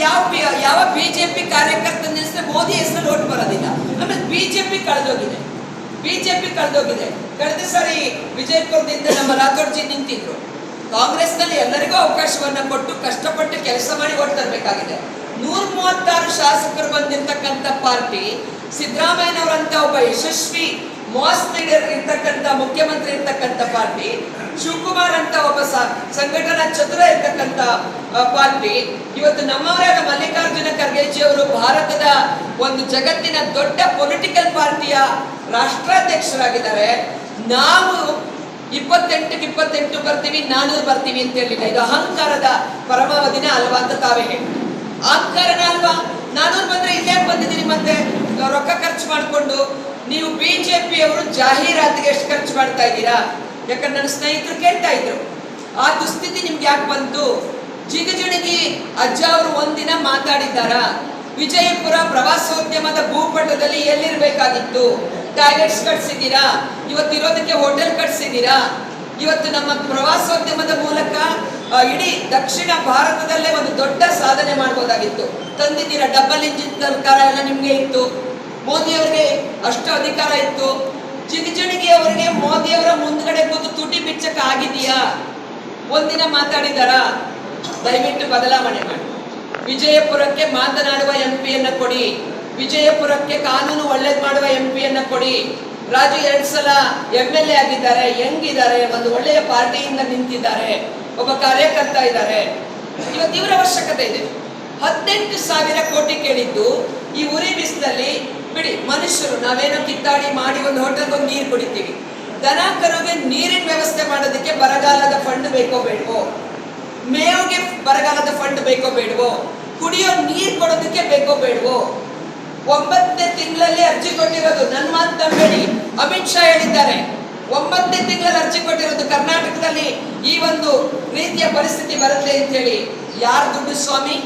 ಯಾವ ಯಾವ ಬಿಜೆಪಿ ಕಾರ್ಯಕರ್ತ ನಿಲ್ಲಿಸಿದ್ರೆ ಮೋದಿ ಹೆಸರು ಓಟ್ ಬರೋದಿಲ್ಲ. ಆಮೇಲೆ ಬಿಜೆಪಿ ಕಳೆದೋಗಿದೆ. ಬಿಜೆಪಿ ಕಳೆದೋಗಿದೆ. ಕಳೆದ ಸಾರಿ ವಿಜಯಪುರದಿಂದ ನಮ್ಮ ರಾಥೋಡ್ಜಿ ನಿಂತಿದ್ರು. ಕಾಂಗ್ರೆಸ್ನಲ್ಲಿ ಎಲ್ಲರಿಗೂ ಅವಕಾಶವನ್ನ ಕೊಟ್ಟು ಕಷ್ಟಪಟ್ಟು ಕೆಲಸ ಮಾಡಿ ಓಟ್ ತರಬೇಕಾಗಿದೆ. ನೂರ ಮೂವತ್ತಾರು ಶಾಸಕರು ಬಂದಿರ್ತಕ್ಕಂಥ ಪಾರ್ಟಿ, ಸಿದ್ದರಾಮಯ್ಯನವರಂತ ಒಬ್ಬ ಯಶಸ್ವಿ ಮಾಸ್ ಲೀಡರ್ ಇರ್ತಕ್ಕಂಥ, ಮುಖ್ಯಮಂತ್ರಿ ಇರ್ತಕ್ಕಂಥ ಪಾರ್ಟಿ ಶಿವಕುಮಾರ್ ಅಂತ ಒಬ್ಬ ಸಂಘಟನಾ ಚತುರ ಇರ್ತಕ್ಕಂತ ಪಾರ್ಟಿ. ಇವತ್ತು ನಮ್ಮವರಾದ ಮಲ್ಲಿಕಾರ್ಜುನ ಖರ್ಗೆಜಿ ಅವರು ಭಾರತದ ಒಂದು ಜಗತ್ತಿನ ದೊಡ್ಡ ಪೊಲಿಟಿಕಲ್ ಪಾರ್ಟಿಯ ರಾಷ್ಟ್ರಾಧ್ಯಕ್ಷರಾಗಿದ್ದಾರೆ. ನಾವು ಇಪ್ಪತ್ತೆಂಟಕ್ಕೆ ಇಪ್ಪತ್ತೆಂಟು ಬರ್ತೀವಿ, ನಾನೂರು ಬರ್ತೀವಿ ಅಂತ ಹೇಳಿಲ್ಲ. ಇದು ಅಹಂಕಾರದ ಪರಮಾವಧಿನ ಅಲ್ವಾ ಅಂತ ತಾವೇ ಹೇಳಿ ಅಹಂಕಾರನ ಅಲ್ವಾ? ನಾನೂರು ಬಂದ್ರೆ ಇಲ್ಲೇ ಬಂದಿದ್ದೀನಿ ಮತ್ತೆ? ರೊಕ್ಕ ಖರ್ಚು ಮಾಡಿಕೊಂಡು ನೀವು ಬಿಜೆಪಿ ಅವರು ಜಾಹೀರಾತಿಗೆ ಎಷ್ಟು ಖರ್ಚು ಮಾಡ್ತಾ ಇದ್ದೀರಾ? ಯಾಕಂದ್ರೆ ನನ್ನ ಸ್ನೇಹಿತರು ಕೇಳ್ತಾ ಇದ್ರು, ಆ ದುಸ್ಥಿತಿ ನಿಮ್ಗೆ ಯಾಕೆ ಬಂತು? ಜಿಗಜಿಣಗಿ ಅಜ್ಜ ಅವರು ಒಂದಿನ ಮಾತಾಡಿದ್ದಾರ? ವಿಜಯಪುರ ಪ್ರವಾಸೋದ್ಯಮದ ಭೂಪಟದಲ್ಲಿ ಎಲ್ಲಿರ್ಬೇಕಾಗಿತ್ತು? ಟಾಯ್ಲೆಟ್ಸ್ ಕಟ್ಸಿದ್ದೀರಾ? ಇವತ್ತಿರೋದಕ್ಕೆ ಹೋಟೆಲ್ ಕಟ್ಸಿದ್ದೀರಾ? ಇವತ್ತು ನಮ್ಮ ಪ್ರವಾಸೋದ್ಯಮದ ಮೂಲಕ ಇಡೀ ದಕ್ಷಿಣ ಭಾರತದಲ್ಲೇ ಒಂದು ದೊಡ್ಡ ಸಾಧನೆ ಮಾಡ್ಬೋದಾಗಿತ್ತು. ತಂದಿದ್ದೀರಾ ಡಬಲ್ ಇಂಜಿನ್ ಸರ್ಕಾರ ಎಲ್ಲ ನಿಮ್ಗೆ ಇತ್ತು. ಮೋದಿ ಅವರಿಗೆ ಅಷ್ಟು ಅಧಿಕಾರ ಇತ್ತು. ಜಿಗಜಿಣಗಿ ಅವರಿಗೆ ಮೋದಿ ಅವರ ಮುಂದ್ಗಡೆ ಕೂತು ತುಟಿ ಬಿಚ್ಚಕ ಆಗಿದೆಯಾ ಒಂದಿನ ಮಾತಾಡಿದಾರ? ದಯವಿಟ್ಟು ಬದಲಾವಣೆ ಮಾಡಿ. ವಿಜಯಪುರಕ್ಕೆ ಮಾತನಾಡುವ ಎಂ ಪಿಯನ್ನ ಕೊಡಿ. ವಿಜಯಪುರಕ್ಕೆ ಕಾನೂನು ಒಳ್ಳೇದ್ ಮಾಡುವ ಎಂ ಪಿಯನ್ನ ಕೊಡಿ. ರಾಜು ಎರಡ್ ಸಲ ಎಂ ಎಲ್ ಎ ಆಗಿದ್ದಾರೆ, ಹೆಂಗಿದ್ದಾರೆ ಒಂದು ಒಳ್ಳೆಯ ಪಾರ್ಟಿಯಿಂದ ನಿಂತಿದ್ದಾರೆ. ಒಬ್ಬ ಕಾರ್ಯಕರ್ತ ಇದ್ದಾರೆ. ಇವತ್ತು ತೀವ್ರ ಅವಶ್ಯಕತೆ ಇದೆ. ಹದಿನೆಂಟು ಸಾವಿರ ಕೋಟಿ ಕೇಳಿದ್ದು ಈ ಉರಿ ಬಿಸಿಲಲ್ಲಿ ಬಿಡಿ, ಮನುಷ್ಯರು ನಾವೇನೋ ಕಿತ್ತಾಡಿ ಮಾಡಿ ಒಂದು ಹೋಟೆಲ್ಗೆ ಒಂದು ನೀರು ಕುಡಿತೀವಿ. ದನ ಕರುಗೆ ನೀರಿನ ವ್ಯವಸ್ಥೆ ಮಾಡೋದಕ್ಕೆ ಬರಗಾಲದ ಫಂಡ್ ಬೇಕೋ ಬೇಡವೋ? ಮೇವಿಗೆ ಬರಗಾಲದ ಫಂಡ್ ಬೇಕೋ ಬೇಡವೋ? ಕುಡಿಯೋ ನೀರು ಕೊಡೋದಕ್ಕೆ ಬೇಕೋ ಬೇಡವೋ? ಒಂಬತ್ತನೇ ತಿಂಗಳಲ್ಲಿ ಅರ್ಜಿ ಕೊಟ್ಟಿರೋದು ನನ್ನ ಮಾತು ತಂಬೇಡಿ ಅಮಿತ್ ಶಾ ಹೇಳಿದ್ದಾರೆ. ಒಂಬತ್ತನೇ ತಿಂಗಳಲ್ಲಿ ಅರ್ಜಿ ಕೊಟ್ಟಿರೋದು ಕರ್ನಾಟಕದಲ್ಲಿ ಈ ಒಂದು ರೀತಿಯ ಪರಿಸ್ಥಿತಿ ಬರುತ್ತೆ ಅಂತ ಹೇಳಿ. ಯಾರು ದುಡ್ಡು ಸ್ವಾಮಿ?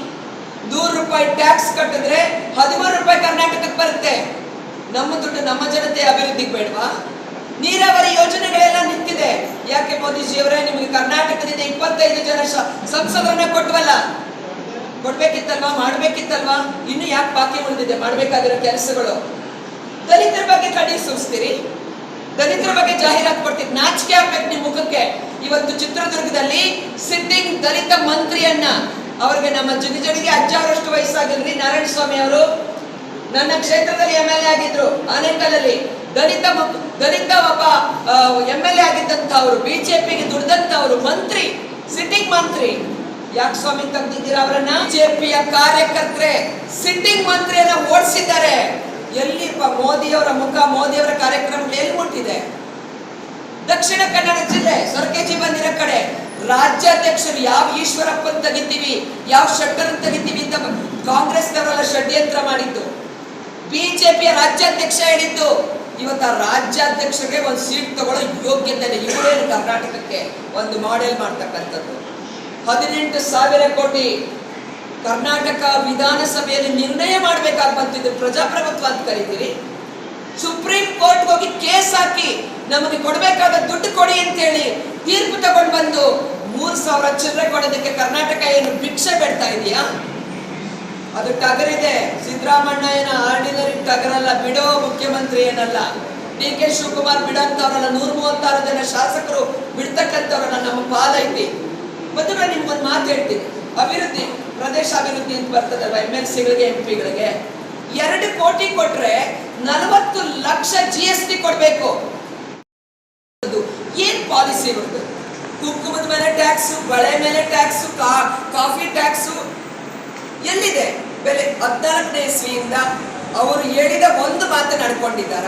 ನೂರು ರೂಪಾಯಿ ಟ್ಯಾಕ್ಸ್ ಕಟ್ಟಿದ್ರೆ ಹದಿಮೂರು ರೂಪಾಯಿ ಕರ್ನಾಟಕಕ್ಕೆ ಬರುತ್ತೆ. ನಮ್ಮ ದುಡ್ಡು ನಮ್ಮ ಜನತೆ ಅಭಿವೃದ್ಧಿಗೆ ಬೇಡವಾ? ನೀರಾವರಿ ಯೋಜನೆಗಳೆಲ್ಲ ನಿಂತಿದೆ. ಯಾಕೆ ಮೋದಿಜಿ ಅವರೇ, ನಿಮಗೆ ಕರ್ನಾಟಕದಿಂದ ಇಪ್ಪತ್ತೈದು ಜನ ಸಂಸದರನ್ನ ಕೊಟ್ವಲ್ಲ? ಕೊಡ್ಬೇಕಿತ್ತಲ್ವಾ? ಮಾಡ್ಬೇಕಿತ್ತಲ್ವಾ? ಇನ್ನು ಯಾಕೆ ಬಾಕಿ ಉಳಿದಿದೆ? ಮಾಡ್ಬೇಕಾಗಿರೋ ಕೆಲಸಗಳು. ದಲಿತರ ಬಗ್ಗೆ ಕಣ್ಣೀರ್ ಸೂಸ್ತೀರಿ ದಲಿತರ ಬಗ್ಗೆ ಜಾಹೀರಾತು ಕೊಡ್ತೀರಿ? ನಾಚಿಕೆ ಆಗ್ಬೇಕು ನಿಮ್ಮ ಮುಖಕ್ಕೆ. ಇವತ್ತು ಚಿತ್ರದುರ್ಗದಲ್ಲಿ ಸಿಟ್ಟಿಂಗ್ ದಲಿತ ಮಂತ್ರಿಯನ್ನ ಅವ್ರಿಗೆ ನಮ್ಮ ಜುಗಿಜಡಿಗೆ ಅಜ್ಜ ಅವರಷ್ಟು ವಯಸ್ಸಾಗಿದ್ರಿ ನಾರಾಯಣ ಸ್ವಾಮಿ ಅವರು ನನ್ನ ಕ್ಷೇತ್ರದಲ್ಲಿ ಎಂ ಎಲ್ ಎ ಆಗಿದ್ರು, ಆನೇಕಲಲ್ಲಿ ದಲಿತ ದಲಿತ ಒಬ್ಬ ಎಂ ಎಲ್ ಎ ಆಗಿದ್ದಂಥವ್ರು ಬಿಜೆಪಿಗೆ ಅವರು ಮಂತ್ರಿ ಸಿಟ್ಟಿಂಗ್ ಮಂತ್ರಿ. ಯಾಕೆ ಸ್ವಾಮಿ ತಂದಿದ್ದೀರಾ ಅವರನ್ನ? ಬಿಜೆಪಿಯ ಕಾರ್ಯಕರ್ತರೆ ಸಿಟ್ಟಿಂಗ್ ಮಂತ್ರಿಯನ್ನ ಓಡಿಸಿದ್ದಾರೆ. ಎಲ್ಲಿ ಮೋದಿಯವರ ಮುಖ, ಮೋದಿಯವರ ಕಾರ್ಯಕ್ರಮ ಎಲ್ಲಿ ದಕ್ಷಿಣ ಕನ್ನಡ ಜಿಲ್ಲೆ, ಸ್ವರ್ಗೇಜಿ ಬಂದಿರೋ ಕಡೆ. ರಾಜ್ಯಾಧ್ಯಕ್ಷರು ಯಾವ ಈಶ್ವರಪ್ಪ ತೆಗಿತೀವಿ, ಯಾವ ಶೆಟ್ಟರ್ ತೆಗಿತೀವಿ ಅಂತ ಕಾಂಗ್ರೆಸ್ನವರೆಲ್ಲ ಷಡ್ಯಂತ್ರ ಮಾಡಿದ್ದು. ಬಿಜೆಪಿಯ ರಾಜ್ಯಾಧ್ಯಕ್ಷ ಹೇಳಿದ್ದು, ಇವತ್ತು ಆ ರಾಜ್ಯಾಧ್ಯಕ್ಷರಿಗೆ ಒಂದು ಸೀಟ್ ತಗೊಳ್ಳೋ ಯೋಗ್ಯತೆ ಇವರೇನು ಕರ್ನಾಟಕಕ್ಕೆ ಒಂದು ಮಾಡೆಲ್ ಮಾಡ್ತಕ್ಕಂಥದ್ದು. ಹದಿನೆಂಟು ಸಾವಿರ ಕೋಟಿ ಕರ್ನಾಟಕ ವಿಧಾನಸಭೆಯಲ್ಲಿ ನಿರ್ಣಯ ಮಾಡಬೇಕಾಗಿ ಬಂತಿದ್ದು ಪ್ರಜಾಪ್ರಭುತ್ವ ಅಂತ ಕರಿತೀರಿ ಸುಪ್ರೀಂ ಕೋರ್ಟ್ ಹೋಗಿ ಕೇಸ್ ಹಾಕಿ ನಮಗೆ ಕೊಡಬೇಕಾದ ದುಡ್ಡು ಕೊಡಿ ಅಂತ ಹೇಳಿ ತೀರ್ಪು ತಗೊಂಡು ಬಂದು ಮೂರು ಸಾವಿರ ಚಿಲ್ಲರೆ ಕೊಡೋದಕ್ಕೆ ಕರ್ನಾಟಕ ಏನು ಭಿಕ್ಷೆ ಬೆಡ್ತಾ ಇದೆಯಾ? ಅದು ಟಗರಿದೆ. ಸಿದ್ದರಾಮಣ್ಣ ಏನ ಆರ್ಡಿನರಿ ಟಗರಲ್ಲ, ಬಿಡೋ ಮುಖ್ಯಮಂತ್ರಿ ಏನಲ್ಲ. ಡಿ ಕೆ ಶಿವಕುಮಾರ್ ಬಿಡಂತವ್ರಲ್ಲ, ನೂರ ಮೂವತ್ತಾರು ಜನ ಶಾಸಕರು ಬಿಡ್ತಕ್ಕಂಥವ್ರನ್ನ ನಮ್ಮ ಪಾಲೈತಿ ಮತ್ತೆ ನಿಮ್ಗೊಂದು ಮಾತು ಹೇಳ್ತೀನಿ. ಅಭಿವೃದ್ಧಿ ಪ್ರದೇಶ ಅಭಿವೃದ್ಧಿ ಅಂತ ಬರ್ತದಲ್ವ ಎಂ ಎಲ್ ಸಿಗಳಿಗೆ ಎಂ ಪಿಗಳಿಗೆ ಎರಡು ಕೋಟಿ ಕೊಟ್ರೆ ನಲವತ್ತು ಲಕ್ಷ ಜಿ ಎಸ್ ಟಿ ಕೊಡ್ಬೇಕು. ಏನ್ ಪಾಲಿಸಿ ಇರೋದು ಕುಂಕುಮದ ಮೇಲೆ ಟ್ಯಾಕ್ಸ್ ಬಳೆ ಮೇಲೆ ಟ್ಯಾಕ್ಸ್ ಕಾಫಿ ಟ್ಯಾಕ್ಸ್ ಎಲ್ಲಿದೆ? ಬೆಲೆ ಹದಿನಾಲ್ಕನೇ ಇಸ್ವಿಯಿಂದ ಅವರು ಹೇಳಿದ ಒಂದು ಮಾತು ನಡ್ಕೊಂಡಿದ್ದಾರ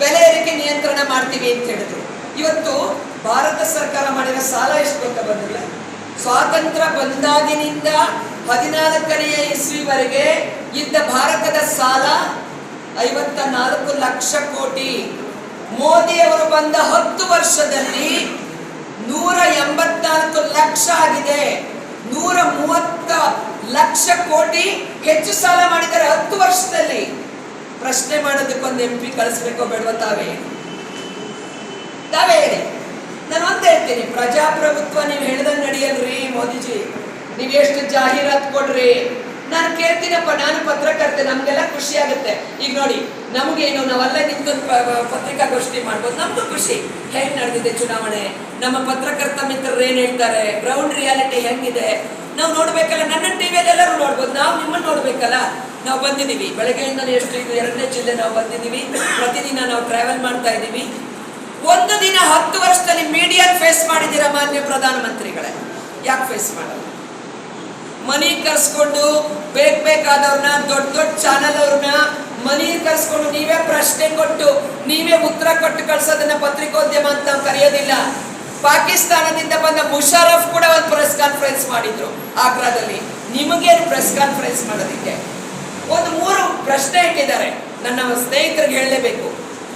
ಬೆಲೆ ಏರಿಕೆ ನಿಯಂತ್ರಣ ಮಾಡ್ತೀವಿ ಅಂತ ಹೇಳಿದ್ರು. ಇವತ್ತು ಭಾರತ ಸರ್ಕಾರ ಮಾಡಿದ ಸಾಲ ಎಷ್ಟು ಅಂತ ಬಂದಿಲ್ಲ? ಸ್ವಾತಂತ್ರ್ಯ ಬಂದಾಗಿನಿಂದ ಹದಿನಾಲ್ಕನೆಯ ಇಸ್ವಿವರೆಗೆ ಇದ್ದ ಭಾರತದ ಸಾಲ ಐವತ್ತ ನಾಲ್ಕು ಲಕ್ಷ ಕೋಟಿ. ಮೋದಿ ಅವರು ಬಂದ ಹತ್ತು ವರ್ಷದಲ್ಲಿ ನೂರ ಎಂಬತ್ನಾಲ್ಕು ಲಕ್ಷ ಆಗಿದೆ. ನೂರ ಮೂವತ್ತ ಲಕ್ಷ ಕೋಟಿ ಹೆಚ್ಚು ಸಾಲ ಮಾಡಿದ್ದಾರೆ ಹತ್ತು ವರ್ಷದಲ್ಲಿ. ಪ್ರಶ್ನೆ ಮಾಡೋದಕ್ಕೊಂದು ಎಂ ಪಿ ಕಳಿಸ್ಬೇಕೋ ಬೇಡವ ತಾವೇ? ತಾವೇ ನಾನು ಅಂತ ಹೇಳ್ತೀನಿ, ಪ್ರಜಾಪ್ರಭುತ್ವ ನೀವು ಹೇಳ್ದಂಗೆ ನಡೆಯಲ್ರಿ ಮೋದಿಜಿ. ನೀವು ಎಷ್ಟು ಜಾಹೀರಾತು ಕೊಡ್ರಿ. ನಾನು ಕೇಳ್ತೀನಪ್ಪ, ನಾನು ಪತ್ರಕರ್ತೆ, ನಮ್ಗೆಲ್ಲ ಖುಷಿ ಆಗುತ್ತೆ. ಈಗ ನೋಡಿ ನಮಗೇನು ನಾವೆಲ್ಲ ನಿಮ್ದೊಂದು ಪತ್ರಿಕಾಗೋಷ್ಠಿ ಮಾಡ್ಬೋದು. ನಮ್ದು ಖುಷಿ. ಹೇಗೆ ನಡೆದಿದೆ ಚುನಾವಣೆ? ನಮ್ಮ ಪತ್ರಕರ್ತ ಮಿತ್ರರು ಏನ್ ಹೇಳ್ತಾರೆ? ಗ್ರೌಂಡ್ ರಿಯಾಲಿಟಿ ಹೆಂಗಿದೆ? ನಾವು ನೋಡ್ಬೇಕಲ್ಲ ನನ್ನ ಟಿವಿಯಲ್ಲಿ ಎಲ್ಲರೂ ನೋಡ್ಬೋದು. ನಾವು ನಿಮ್ಮನ್ನ ನೋಡ್ಬೇಕಲ್ಲ? ನಾವು ಬಂದಿದ್ದೀವಿ. ಬೆಳಗ್ಗೆಯಿಂದ ಎಷ್ಟು ಇದು, ಎರಡನೇ ಜಿಲ್ಲೆ ನಾವು ಬಂದಿದ್ದೀವಿ. ಪ್ರತಿದಿನ ನಾವು ಟ್ರಾವೆಲ್ ಮಾಡ್ತಾ ಇದ್ದೀವಿ. ಒಂದು ದಿನ ಹತ್ತು ವರ್ಷದಲ್ಲಿ ಮೀಡಿಯಾ ಫೇಸ್ ಮಾಡಿದ್ದೀರಾ ಮಾನ್ಯ ಪ್ರಧಾನಮಂತ್ರಿಗಳೇ? ಯಾಕೆ ಫೇಸ್ ಮಾಡಲ್ಲ ಮನಿ ಕರ್ಸ್ಕೊಂಡು ಬೇಕ್ ಬೇಕಾದವ್ರನ್ನ, ದೊಡ್ಡ ದೊಡ್ಡ ಚಾನಲ್ ಅವ್ರನ್ನ ಮನಿ ಕರ್ಸ್ಕೊಂಡು ನೀವೇ ಪ್ರಶ್ನೆ ಕೊಟ್ಟು, ನೀವೇ ಉತ್ತರ ಕೊಟ್ಟು ಕಳ್ಸೋದನ್ನ ಪತ್ರಿಕೋದ್ಯಮ ಅಂತ ಕರೆಯೋದಿಲ್ಲ. ಪಾಕಿಸ್ತಾನದಿಂದ ಬಂದ ಮುಷಾರಫ್ ಕೂಡ ಒಂದು ಪ್ರೆಸ್ ಕಾನ್ಫರೆನ್ಸ್ ಮಾಡಿದ್ರು ಆಗ್ರಾದಲ್ಲಿ. ನಿಮಗೇನು ಪ್ರೆಸ್ ಕಾನ್ಫರೆನ್ಸ್ ಮಾಡೋದಿಕ್ಕೆ? ಒಂದು ಮೂರು ಪ್ರಶ್ನೆ ಇಟ್ಟಿದ್ದಾರೆ. ನನ್ನ ಸ್ನೇಹಿತರಿಗೆ ಹೇಳಲೇಬೇಕು.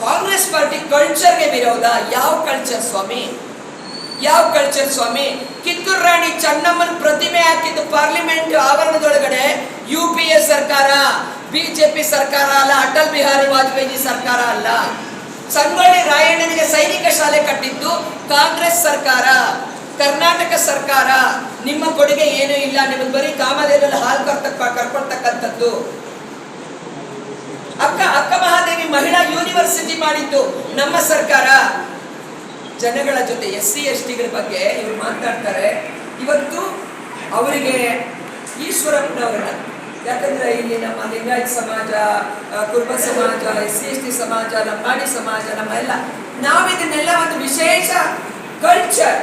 ಕಾಂಗ್ರೆಸ್ ಪಾರ್ಟಿ ಕಲ್ಚರ್ಗೆ ವಿರೋಧ? ಯಾವ ಕಲ್ಚರ್ ಸ್ವಾಮಿ? ಯಾವ ಕಲ್ಚರ್ ಸ್ವಾಮಿ? ಕಿತ್ತೂರು ರಾಣಿ ಚೆನ್ನಮ್ಮನ ಪ್ರತಿಮೆ ಹಾಕಿದ್ದು ಪಾರ್ಲಿಮೆಂಟ್ ಆವರಣದೊಳಗಡೆ ಯು ಪಿ ಎ ಸರ್ಕಾರ. ಬಿಜೆಪಿ ಸರ್ಕಾರ ಅಲ್ಲ, ಅಟಲ್ ಬಿಹಾರಿ ವಾಜಪೇಯಿ ಸರ್ಕಾರ ಅಲ್ಲ. ಸಂಗೊಳ್ಳಿ ರಾಯಣ್ಣನಿಗೆ ಸೈನಿಕ ಶಾಲೆ ಕಟ್ಟಿದ್ದು ಕಾಂಗ್ರೆಸ್ ಸರ್ಕಾರ, ಕರ್ನಾಟಕ ಸರ್ಕಾರ. ನಿಮ್ಮ ಕೊಡುಗೆ ಏನೂ ಇಲ್ಲ, ನಿಮಗೆ ಬರೀ ಕಾಮಧೇನಲ್ಲಿ ಹಾಲು ಕರ್ತಕ್ಕ ಕರ್ಕೊಳ್ತಕ್ಕಂಥದ್ದು. ಅಕ್ಕ ಅಕ್ಕ ಮಹಾದೇವಿ ಮಹಿಳಾ ಯೂನಿವರ್ಸಿಟಿ ಮಾಡಿದ್ದು ನಮ್ಮ ಸರ್ಕಾರ. ಜನಗಳ ಜೊತೆ ಎಸ್ ಸಿ, ಎಸ್ ಟಿಗಳ ಬಗ್ಗೆ ಇವರು ಮಾತಾಡ್ತಾರೆ. ಇವತ್ತು ಅವರಿಗೆ ಈಶ್ವರಪ್ಪನವರನ್ನ ಯಾಕಂದ್ರೆ ಇಲ್ಲಿ ನಮ್ಮ ಲಿಂಗಾಯತ್ ಸಮಾಜ ಕುರುಬ ಸಮಾಜ, ಎಸ್ ಸಿ ಎಸ್ ಟಿ ಸಮಾಜ ಲಂಬಾಣಿ ಸಮಾಜ, ನಮ್ಮ ಎಲ್ಲ ನಾವು ಇದನ್ನೆಲ್ಲ ಒಂದು ವಿಶೇಷ ಕಲ್ಚರ್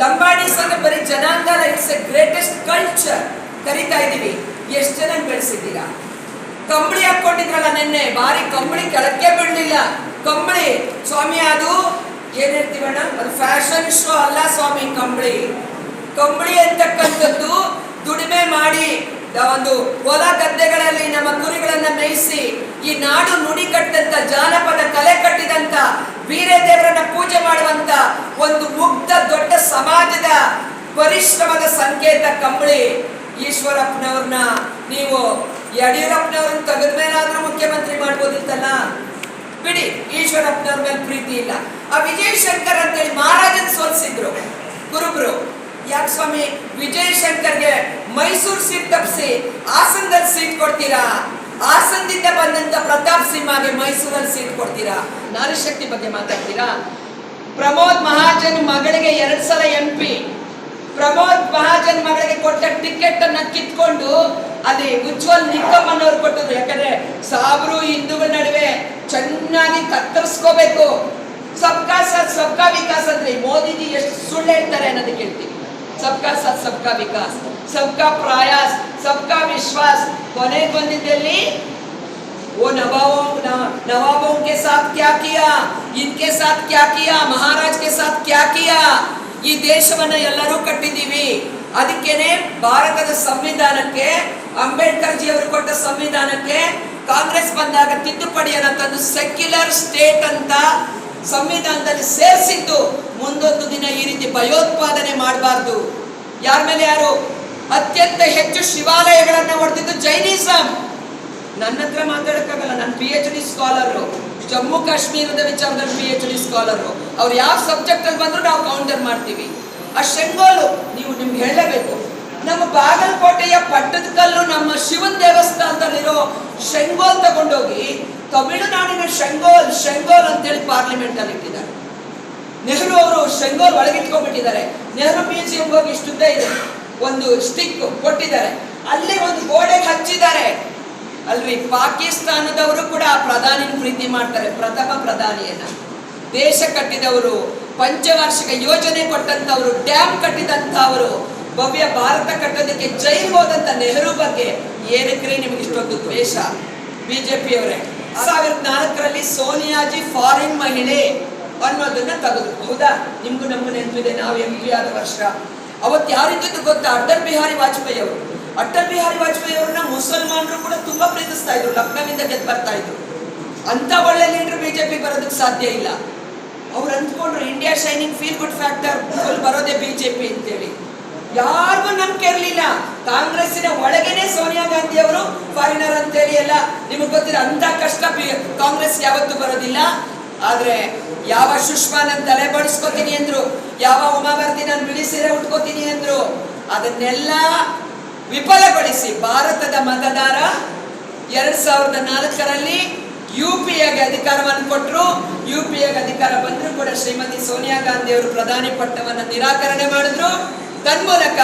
ಲಂಬಾಣಿಸ್ ಅಂದ್ರೆ ಬರೀ ಜನಾಂಗ ಇಟ್ಸ್ ಎ ಗ್ರೇಟೆಸ್ಟ್ ಕಲ್ಚರ್ ಕರಿತಾ ಇದೀವಿ ಎಷ್ಟು ಜನ ಬೆಳೆಸಿದ್ದೀರಾ? ಕಂಬಳಿ ಹಾಕೊಂಡಿದ್ರಲ್ಲ ನಿನ್ನೆ ಬಾರಿ ಕಂಬಳಿ, ಕೆಳಕ್ಕೆ ಬೀಳಲಿಲ್ಲ. ಕಂಬಳಿ, ಸ್ವಾಮಿ ಅದು, ಏನ್ ಹೇಳ್ತೀವಣ್ಣ ಅದು ಫ್ಯಾಷನ್ ಶೋ ಅಲ್ಲ ಸ್ವಾಮಿ, ಕಂಬಳಿ. ಕಂಬಳಿ ಅಂತಕ್ಕಂಥದ್ದು ದುಡಿಮೆ ಮಾಡಿ ಒಂದು ಹೊಲ ಗದ್ದೆಗಳಲ್ಲಿ ನಮ್ಮ ಕುರಿಗಳನ್ನ ಮೇಯಿಸಿ, ಈ ನಾಡು ನುಡಿ ಕಟ್ಟಂತ, ಜಾನಪದ ಕಲೆ ಕಟ್ಟಿದಂತ, ವೀರದೇವರನ್ನ ಪೂಜೆ ಮಾಡುವಂತ ಒಂದು ಮುಗ್ಧ, ದೊಡ್ಡ ಸಮಾಜದ ಪರಿಶ್ರಮದ ಸಂಕೇತ ಕಂಬಳಿ ಈಶ್ವರಪ್ಪನವ್ರನ್ನ ನೀವು ಯಡಿಯೂರಪ್ಪನವ್ರನ್ನ ತೆಗೆದ ಮೇಲಾದ್ರೂ ಮುಖ್ಯಮಂತ್ರಿ ಮಾಡ್ಬೋದಿತ್ತಲ್ಲ? ಬಿಡಿ, ಈಶ್ವರಪ್ಪನವ್ರ ಮೇಲೆ ಪ್ರೀತಿ ಇಲ್ಲ. ಆ ವಿಜಯಶಂಕರ್ ಅಂತೇಳಿ ಮಹಾರಾಜನ್ ಸೋಲ್ಸಿದ್ರು ಕುರುಬ್ರು ಯಾಕೆ ಸ್ವಾಮಿ, ವಿಜಯ್ ಶಂಕರ್ಗೆ ಮೈಸೂರು ಸೀಟ್ ತಪ್ಪಿಸಿ ಹಾಸನದಲ್ಲಿ ಸೀಟ್ ಕೊಡ್ತೀರಾ? ಹಾಸನದಿಂದ ಬಂದಂತ ಪ್ರತಾಪ್ ಸಿಂಹಗೆ ಮೈಸೂರಲ್ಲಿ ಸೀಟ್ ಕೊಡ್ತೀರಾ? ನಾರಿಶಕ್ತಿ ಬಗ್ಗೆ ಮಾತಾಡ್ತೀರಾ? ಪ್ರಮೋದ್ ಮಹಾಜನ್ ಮಗಳಿಗೆ ಎರಡ್ ಸಲ ಎಂ ಪಿ ಪ್ರಮೋದ್ ಮಹಾಜನ್ ಮಗಳಿಗೆ ಕೊಟ್ಟ ಟಿಕೆಟ್ ಅನ್ನ ಕಿತ್ಕೊಂಡು ಅಲ್ಲಿ ಉಜ್ವಲ್ ನಿಕ್ಕಮ್ ಅನ್ನೋರು ಕೊಟ್ಟರು ಯಾಕಂದ್ರೆ ಸಾಬ್ರು ಹಿಂದೂಗಳ ನಡುವೆ ಚೆನ್ನಾಗಿ ಕತ್ತರಿಸ್ಕೋಬೇಕು. ಸಬ್ಕಾ ಸಾಥ್ ಸಬ್ಕಾ ವಿಕಾಸ್ ಅಂದ್ರೆ ಮೋದಿಜಿ ಎಷ್ಟು ಸುಳ್ಳು ಹೇಳ್ತಾರೆ ಅನ್ನೋದಕ್ಕೆ ಹೇಳ್ತೀವಿ ಸಬ್ಕಾ ಸಾಥ್ ಸಬ್ಕಾ ವಿಕಾಸ್ ಸಬ್ಕಾ ಪ್ರಯಾಸ್ ಸಬ್ಕಾ ವಿಶ್ವಾಸ್ ಕೊನೆಗೆ ಬಂದಿದ್ದಲ್ಲಿ वो नवाबों न- नवाबों के साथ क्या किया इनके साथ क्या किया महाराज के साथ क्या किया ಈ ದೇಶವನ್ನ ಎಲ್ಲರೂ ಕಟ್ಟಿದ್ದೀವಿ ಅದಕ್ಕೇನೆ ಭಾರತದ ಸಂವಿಧಾನಕ್ಕೆ ಅಂಬೇಡ್ಕರ್ ಜಿ ಅವರು ಕೊಟ್ಟ ಸಂವಿಧಾನಕ್ಕೆ ಕಾಂಗ್ರೆಸ್ ಬಂದಾಗ ತಿದ್ದುಪಡಿಯನ್ನ ತಂದು ಸೆಕ್ಯುಲರ್ ಸ್ಟೇಟ್ ಅಂತ ಸಂವಿಧಾನದಲ್ಲಿ ಸೇರಿಸಿದ್ದು ಮುಂದೊಂದು ದಿನ ಈ ರೀತಿ ಭಯೋತ್ಪಾದನೆ ಮಾಡಬಾರ್ದು. ಯಾರ ಮೇಲೆ ಯಾರು? ಅತ್ಯಂತ ಹೆಚ್ಚು ಶಿವಾಲಯಗಳನ್ನ ಹೊಡೆದಿದ್ದು ಜೈನಿಸಂ. ನನ್ನ ಹತ್ರ ಮಾತಾಡೋಕ್ಕಾಗಲ್ಲ ನನ್ನ P H D scholar Jammu ಕಾಶ್ಮೀರದ ವಿಚಾರದಲ್ಲಿ ಪಿ ಎಚ್ ಡಿ ಸ್ಕಾಲರು ಅವ್ರು ಯಾವ ಸಬ್ಜೆಕ್ಟ್ ಅಲ್ಲಿ ಬಂದ್ರು ನಾವು ಕೌಂಟರ್ ಮಾಡ್ತೀವಿ. ಆ ಶೆಂಗೋಲು, ನೀವು ನಿಮ್ಗೆ ಹೇಳಲೇಬೇಕು. ನಮ್ಮ ಬಾಗಲಕೋಟೆಯ ಪಟ್ಟದಕಲ್ಲು ನಮ್ಮ ಶಿವನ್ ದೇವಸ್ಥಾನದಲ್ಲಿರೋ ಶೆಂಗೋಲ್ ತಗೊಂಡೋಗಿ ತಮಿಳುನಾಡಿನ ಶೆಂಗೋಲ್ ಶೆಂಗೋಲ್ ಅಂತೇಳಿ ಪಾರ್ಲಿಮೆಂಟ್ ಅಲ್ಲಿ ಇಟ್ಟಿದ್ದಾರೆ. ನೆಹರು ಅವರು ಶಂಗೋರ್ ಒಳಗಿಟ್ಕೊಂಡ್ಬಿಟ್ಟಿದ್ದಾರೆ. ನೆಹರು ಮ್ಯೂಸಿಯಂ ಹೋಗಿ ಇಷ್ಟುದ್ದ ಇದೆ. ಒಂದು ಸ್ಟಿಕ್ ಕೊಟ್ಟಿದ್ದಾರೆ. ಅಲ್ಲಿ ಒಂದು ಗೋಡೆ ಹಚ್ಚಿದ್ದಾರೆ. ಅಲ್ರಿ, ಪಾಕಿಸ್ತಾನದವರು ಕೂಡ ಪ್ರಧಾನಿನ ಪ್ರಧಾನಿ ಪ್ರೀತಿ ಮಾಡ್ತಾರೆ. ಪ್ರಥಮ ಪ್ರಧಾನಿಯನ್ನ ದೇಶ ಕಟ್ಟಿದವರು, ಪಂಚವಾರ್ಷಿಕ ಯೋಜನೆ ಕೊಟ್ಟಂತವರು ಡ್ಯಾಮ್ ಕಟ್ಟಿದಂತವರು ಭವ್ಯ ಭಾರತ ಕಟ್ಟೋದಕ್ಕೆ ಜೈಲ್ ಹೋದಂತ ನೆಹರು ಬಗ್ಗೆ ಏನಕ್ಕೆ ನಿಮ್ಗೆ ಇಷ್ಟೊಂದು ದ್ವೇಷ? ಬಿಜೆಪಿಯವರೇ. ಸಾವಿರದ ನಾಲ್ಕರಲ್ಲಿ ಸೋನಿಯಾಜಿ ಫಾರಿನ್ ಮಹಿಳೆ ಅನ್ನೋದನ್ನ ತೆಗೆದು ಹೌದಾ? ನಿಮ್ಗೂ ನಮ್ಗೂ ನೆನಪಿದೆ, ನಾವು ಎಂ ಪಿ ಆದ ವರ್ಷ. ಅವತ್ತು ಯಾರಿದ್ದು ಗೊತ್ತಾ? ಅಟಲ್ ಬಿಹಾರಿ ವಾಜಪೇಯಿ ಅವರು ಅಟಲ್ ಬಿಹಾರಿ ವಾಜಪೇಯಿ ಅವ್ರನ್ನ ಮುಸಲ್ಮಾನರು ಕೂಡ ತುಂಬಾ ಪ್ರೀತಿಸ್ತಾ ಇದ್ರು. ಲಕ್ನವಿಂದ ಗೆದ್ದು ಬರ್ತಾ ಇದ್ರು. ಅಂತ ಒಳ್ಳೆ ಲೀಡರ್ ಬಿಜೆಪಿ ಬರೋದಕ್ಕೆ ಸಾಧ್ಯ ಇಲ್ಲ. ಅವ್ರು ಅಂದ್ಕೊಂಡ್ರು, India shining feel good factor full ಬರೋದೇ ಬಿಜೆಪಿ ಅಂತೇಳಿ. ಯಾರಿಗೂ ನಂಬಿಕೆ ಇರಲಿಲ್ಲ. ಕಾಂಗ್ರೆಸ್ಸಿನ ಒಳಗೇನೆ ಸೋನಿಯಾ ಗಾಂಧಿ ಅವರು ಫಾರಿನರ್ ಅಂತೇಳಿ ಎಲ್ಲ ನಿಮಗೆ ಗೊತ್ತಿದೆ ಅಂತ ಕಷ್ಟ ಕಾಂಗ್ರೆಸ್ ಯಾವತ್ತೂ ಬರೋದಿಲ್ಲ. ಆದ್ರೆ ಯಾವ ಸುಷ್ಮಾ ನಾನು ತಲೆ ಬಡಿಸ್ಕೋತೀನಿ ಅಂದ್ರು, ಯಾವ ಉಮಾವರ್ತಿ ನಾನು ಸೀರೆ ಉಟ್ಕೋತೀನಿ ಅಂದ್ರು, ಅದನ್ನೆಲ್ಲ ವಿಫಲಗೊಳಿಸಿ ಭಾರತದ ಮತದಾರ ಎರಡ್ ಸಾವಿರದ ನಾಲ್ಕರಲ್ಲಿ ಯು ಪಿ ಎಗೆ ಅಧಿಕಾರವನ್ನು ಕೊಟ್ಟರು ಯು ಪಿ ಎಗೆ ಅಧಿಕಾರ ಬಂದರೂ ಕೂಡ ಶ್ರೀಮತಿ ಸೋನಿಯಾ ಗಾಂಧಿ ಅವರು ಪ್ರಧಾನಿ ಪಟ್ಟವನ್ನು ನಿರಾಕರಣೆ ಮಾಡಿದ್ರು. ತನ್ಮೂಲಕ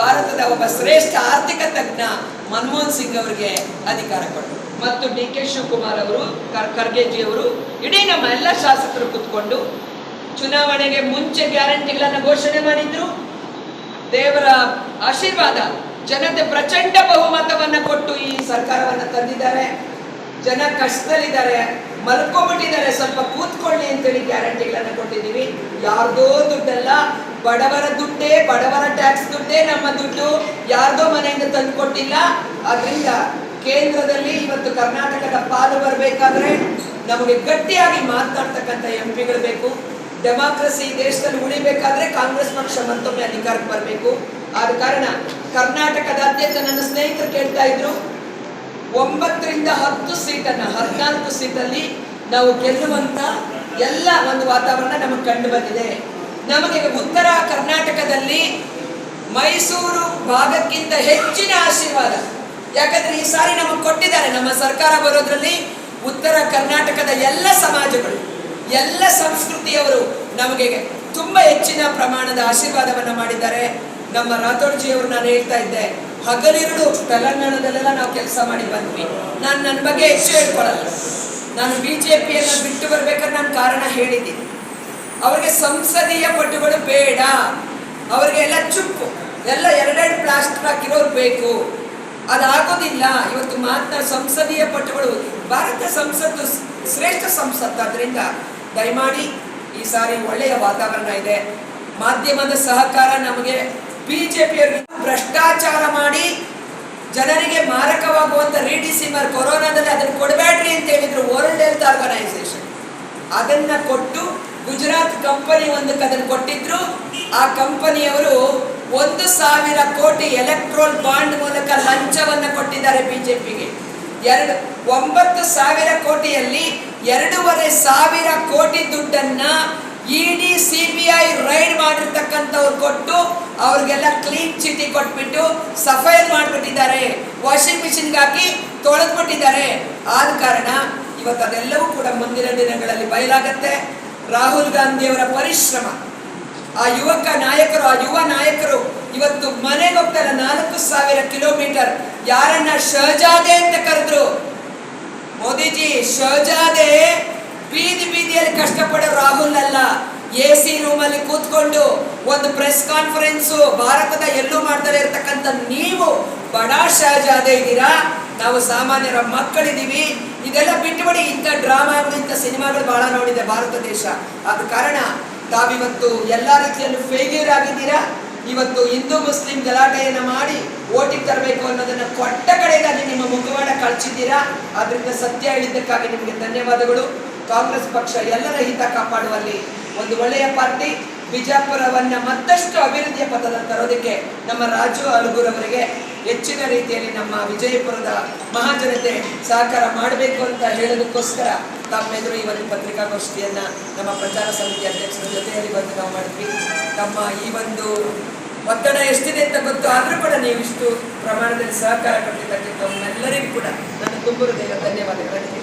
ಭಾರತದ ಒಬ್ಬ ಶ್ರೇಷ್ಠ ಆರ್ಥಿಕ ತಜ್ಞ ಮನಮೋಹನ್ ಸಿಂಗ್ ಅವರಿಗೆ ಅಧಿಕಾರ ಕೊಟ್ಟರು ಮತ್ತು ಡಿ ಕೆ ಶಿವಕುಮಾರ್ ಅವರು ಖರ್ಗೆಜಿ ಅವರು, ಇಡೀ ನಮ್ಮ ಎಲ್ಲ ಶಾಸಕರು ಕುತ್ಕೊಂಡು ಚುನಾವಣೆಗೆ ಮುಂಚೆ ಗ್ಯಾರಂಟಿಗಳನ್ನು ಘೋಷಣೆ ಮಾಡಿದ್ರು. ದೇವರ ಆಶೀರ್ವಾದ, ಜನತೆ ಪ್ರಚಂಡ ಬಹುಮತವನ್ನು ಕೊಟ್ಟು ಈ ಸರ್ಕಾರವನ್ನು ತಂದಿದ್ದಾರೆ. ಜನ ಕಷ್ಟದಲ್ಲಿದ್ದಾರೆ, ಮಲ್ಕೊಂಡ್ಬಿಟ್ಟಿದ್ದಾರೆ. ಸ್ವಲ್ಪ ಕೂತ್ಕೊಳ್ಳಿ ಅಂತೇಳಿ ಗ್ಯಾರಂಟಿಗಳನ್ನು ಕೊಟ್ಟಿದ್ದೀವಿ. ಯಾರ್ದೋ ದುಡ್ಡಲ್ಲ, ಬಡವರ ದುಡ್ಡೇ, ಬಡವರ ಟ್ಯಾಕ್ಸ್ ದುಡ್ಡೇ ನಮ್ಮ ದುಡ್ಡು. ಯಾರ್ದೋ ಮನೆಯಿಂದ ತಂದು ಕೊಟ್ಟಿಲ್ಲ ಆದ್ರಿಂದ ಕೇಂದ್ರದಲ್ಲಿ ಇವತ್ತು ಕರ್ನಾಟಕದ ಪಾಲು ಬರಬೇಕಾದ್ರೆ ನಮಗೆ ಗಟ್ಟಿಯಾಗಿ ಮಾತನಾಡ್ತಕ್ಕಂಥ ಎಂ ಪಿಗಳು ಬೇಕು. ಡೆಮಾಕ್ರಸಿ ದೇಶದಲ್ಲಿ ಉಳಿಬೇಕಾದ್ರೆ ಕಾಂಗ್ರೆಸ್ ಪಕ್ಷ ಮತ್ತೊಮ್ಮೆ ಅಧಿಕಾರಕ್ಕೆ ಬರಬೇಕು. ಆದ ಕಾರಣ ಕರ್ನಾಟಕದಾದ್ಯಂತ ನನ್ನ ಸ್ನೇಹಿತರು ಕೇಳ್ತಾ ಇದ್ರು, ಒಂಬತ್ತರಿಂದ ಹತ್ತು ಸೀಟನ್ನ, ಹದಿನಾಲ್ಕು ಸೀಟಲ್ಲಿ ನಾವು ಗೆಲ್ಲುವಂತ ಎಲ್ಲ ಒಂದು ವಾತಾವರಣ ನಮಗೆ ಕಂಡು ಬಂದಿದೆ. ನಮಗೆ ಉತ್ತರ ಕರ್ನಾಟಕದಲ್ಲಿ ಮೈಸೂರು ಭಾಗಕ್ಕಿಂತ ಹೆಚ್ಚಿನ ಆಶೀರ್ವಾದ. ಯಾಕಂದ್ರೆ ಈ ಸಾರಿ ನಮಗೆ ಕೊಟ್ಟಿದ್ದಾರೆ. ನಮ್ಮ ಸರ್ಕಾರ ಬರೋದ್ರಲ್ಲಿ ಉತ್ತರ ಕರ್ನಾಟಕದ ಎಲ್ಲ ಸಮಾಜಗಳು, ಎಲ್ಲ ಸಂಸ್ಕೃತಿಯವರು ನಮಗೆ ತುಂಬಾ ಹೆಚ್ಚಿನ ಪ್ರಮಾಣದ ಆಶೀರ್ವಾದವನ್ನ ಮಾಡಿದ್ದಾರೆ. ನಮ್ಮ ರಾಥೋಡ್ಜಿ ಅವರು ನಾನು ಹೇಳ್ತಾ ಇದ್ದೆ, ಹಗಲಿರುಳು ತೆಲಂಗಾಣದಲ್ಲೆಲ್ಲ ನಾವು ಕೆಲಸ ಮಾಡಿ ಬಂದ್ವಿ. ನಾನು ನನ್ನ ಬಗ್ಗೆ ಹೆಚ್ಚು ಹೇಳ್ಕೊಳಲ್ಲ. ನಾನು ಬಿಜೆಪಿಯನ್ನ ಬಿಟ್ಟು ಬರ್ಬೇಕಾದ್ರೆ ನಾನು ಕಾರಣ ಹೇಳಿದ್ದೀನಿ ಅವರಿಗೆ ಸಂಸದೀಯ ಪಟುಗಳು ಬೇಡ. ಅವ್ರಿಗೆ ಎಲ್ಲ ಚುಪ್ಪು ಎಲ್ಲ ಎರಡೆರಡು ಪ್ಲಾಸ್ಟರ್ ಹಾಕಿರೋರು ಬೇಕು. ಅದಾಗೋದಿಲ್ಲ. ಇವತ್ತು ಮಾತ್ರ ಸಂಸದೀಯ ಪಟುಗಳು, ಭಾರತ ಸಂಸತ್ತು ಶ್ರೇಷ್ಠ ಸಂಸತ್ತು. ಅದರಿಂದ ದಯಮಾಡಿ ಈ ಸಾರಿ ಒಳ್ಳೆಯ ವಾತಾವರಣ ಇದೆ. ಮಾಧ್ಯಮದ ಸಹಕಾರ ನಮಗೆ ಬಿಜೆಪಿಯವರು ಭ್ರಷ್ಟಾಚಾರ ಮಾಡಿ ಜನರಿಗೆ ಮಾರಕವಾಗುವಂತ ರಿಡಿಸಿಮರ್ ಕೊರೋನಾದಲ್ಲಿ ಅದನ್ನು ಕೊಡಬೇಡ್ರಿ ಅಂತ ಹೇಳಿದ್ರು ವರ್ಲ್ಡ್ ಹೆಲ್ತ್ ಆರ್ಗನೈಸೇಷನ್. ಅದನ್ನ ಕೊಟ್ಟು ಗುಜರಾತ್ ಕಂಪನಿ ಒಂದಕ್ಕೆ ಅದನ್ನು ಕೊಟ್ಟಿದ್ರು. ಆ ಕಂಪನಿಯವರು ಒಂದು ಸಾವಿರ ಕೋಟಿ ಎಲೆಕ್ಟ್ರೋಲ್ ಬಾಂಡ್ ಮೂಲಕ ಲಂಚವನ್ನು ಕೊಟ್ಟಿದ್ದಾರೆ ಬಿಜೆಪಿಗೆ. ಎರಡು, ಒಂಬತ್ತು ಸಾವಿರ ಕೋಟಿಯಲ್ಲಿ ಎರಡೂವರೆ ಸಾವಿರ ಕೋಟಿ ದುಡ್ಡನ್ನ ಇಡಿ, ಸಿಬಿಐ ರೈಡ್ ಮಾಡಿರ್ತಕ್ಕಂಥವ್ರು ಕೊಟ್ಟು ಅವ್ರಿಗೆಲ್ಲ ಕ್ಲೀನ್ ಚೀಟಿ ಕೊಟ್ಬಿಟ್ಟು ಸಫೈಲ್ ಮಾಡಿಬಿಟ್ಟಿದ್ದಾರೆ. ವಾಷಿಂಗ್ ಮಿಷಿನ್ಗೆ ಹಾಕಿ ತೊಳೆದ್ಬಿಟ್ಟಿದ್ದಾರೆ. ಆದ ಕಾರಣ ಇವತ್ತು ಅದೆಲ್ಲವೂ ಕೂಡ ಮುಂದಿನ ದಿನಗಳಲ್ಲಿ ಬಯಲಾಗತ್ತೆ. ರಾಹುಲ್ ಗಾಂಧಿಯವರ ಪರಿಶ್ರಮ. ಆ ಯುವಕ ನಾಯಕರು, ಆ ಯುವ ನಾಯಕರು ಇವತ್ತು ಮನೆಗೆ ಹೋಗ್ತಾರೆ ನಾಲ್ಕು ಸಾವಿರ ಕಿಲೋಮೀಟರ್ ಯಾರನ್ನ ಶಹಜಾದೆ ಅಂತ ಕರೆದ್ರು? ಮೋದಿಜಿ, ಶಹಜಾದೆ ಬೀದಿ ಬೀದಿಯಲ್ಲಿ ಕಷ್ಟಪಡೋ ರಾಹುಲ್ ಅಲ್ಲ. ಎ ಸಿ ರೂಮಲ್ಲಿ ಕೂತ್ಕೊಂಡು ಒಂದು ಪ್ರೆಸ್ ಕಾನ್ಫರೆನ್ಸು ಭಾರತದ ಎಲ್ಲೂ ಮಾಡ್ತಾರೆ ಇರ್ತಕ್ಕಂಥ ನೀವು ಬಡ ಶಹಜಾದೆ ಇದ್ದೀರಾ? ನಾವು ಸಾಮಾನ್ಯರ ಮಕ್ಕಳಿದ್ದೀವಿ. ಇದೆಲ್ಲ ಬಿಟ್ಟುಬಿಡಿ ಇಂಥ ಡ್ರಾಮಾಗಳು ಇಂಥ ಸಿನಿಮಾಗಳು ಬಹಳ ನೋಡಿದೆ ಭಾರತ ದೇಶ. ಆದ ಕಾರಣ ತಾವಿವತ್ತು ಎಲ್ಲ ರೀತಿಯಲ್ಲೂ ಫೇಲ್ಯೂರ್ ಆಗಿದ್ದೀರಾ? ಇವತ್ತು ಹಿಂದೂ ಮುಸ್ಲಿಂ ಗಲಾಟೆಯನ್ನು ಮಾಡಿ ಓಟಿಗೆ ತರಬೇಕು ಅನ್ನೋದನ್ನ ಕೊಟ್ಟ ಕಡೆಗಾಗಿ ನಿಮ್ಮ ಮುಖವಾಡ ಕಳಿಸಿದ್ದೀರಾ? ಅದರಿಂದ ಸತ್ಯ ಹೇಳಿದ್ದಕ್ಕಾಗಿ ನಿಮಗೆ ಧನ್ಯವಾದಗಳು. ಕಾಂಗ್ರೆಸ್ ಪಕ್ಷ ಎಲ್ಲರ ಹಿತ ಕಾಪಾಡುವಲ್ಲಿ ಒಂದು ಒಳ್ಳೆಯ ಪಾರ್ಟಿ. ಬಿಜಾಪುರವನ್ನ ಮತ್ತಷ್ಟು ಅಭಿವೃದ್ಧಿಯ ಪಥದ ತರೋದಕ್ಕೆ ನಮ್ಮ ರಾಜು ಅಲುಗೂರ್ ಹೆಚ್ಚಿನ ರೀತಿಯಲ್ಲಿ ನಮ್ಮ ವಿಜಯಪುರದ ಮಹಾಜನತೆ ಸಹಕಾರ ಮಾಡಬೇಕು ಅಂತ ಹೇಳೋದಕ್ಕೋಸ್ಕರ ತಮ್ಮೆದುರು ಈ ಒಂದು ಪತ್ರಿಕಾಗೋಷ್ಠಿಯನ್ನ ನಮ್ಮ ಪ್ರಚಾರ ಸಮಿತಿ ಅಧ್ಯಕ್ಷರ ಜೊತೆಯಲ್ಲಿ ಬಂದು ನಾವು ಮಾಡಿದ್ವಿ. ತಮ್ಮ ಈ ಒಂದು ಒತ್ತಡ ಎಷ್ಟಿದೆ ಅಂತ ಗೊತ್ತು, ಆದರೂ ಕೂಡ ನೀವು ಇಷ್ಟು ಪ್ರಮಾಣದಲ್ಲಿ ಸಹಕಾರ ಕೊಟ್ಟಿದ್ದಕ್ಕೆ ತಮ್ಮೆಲ್ಲರಿಗೂ ಕೂಡ ನನ್ನ ತುಂಬ ಹೃದಯದ ಧನ್ಯವಾದಗಳನ್ನು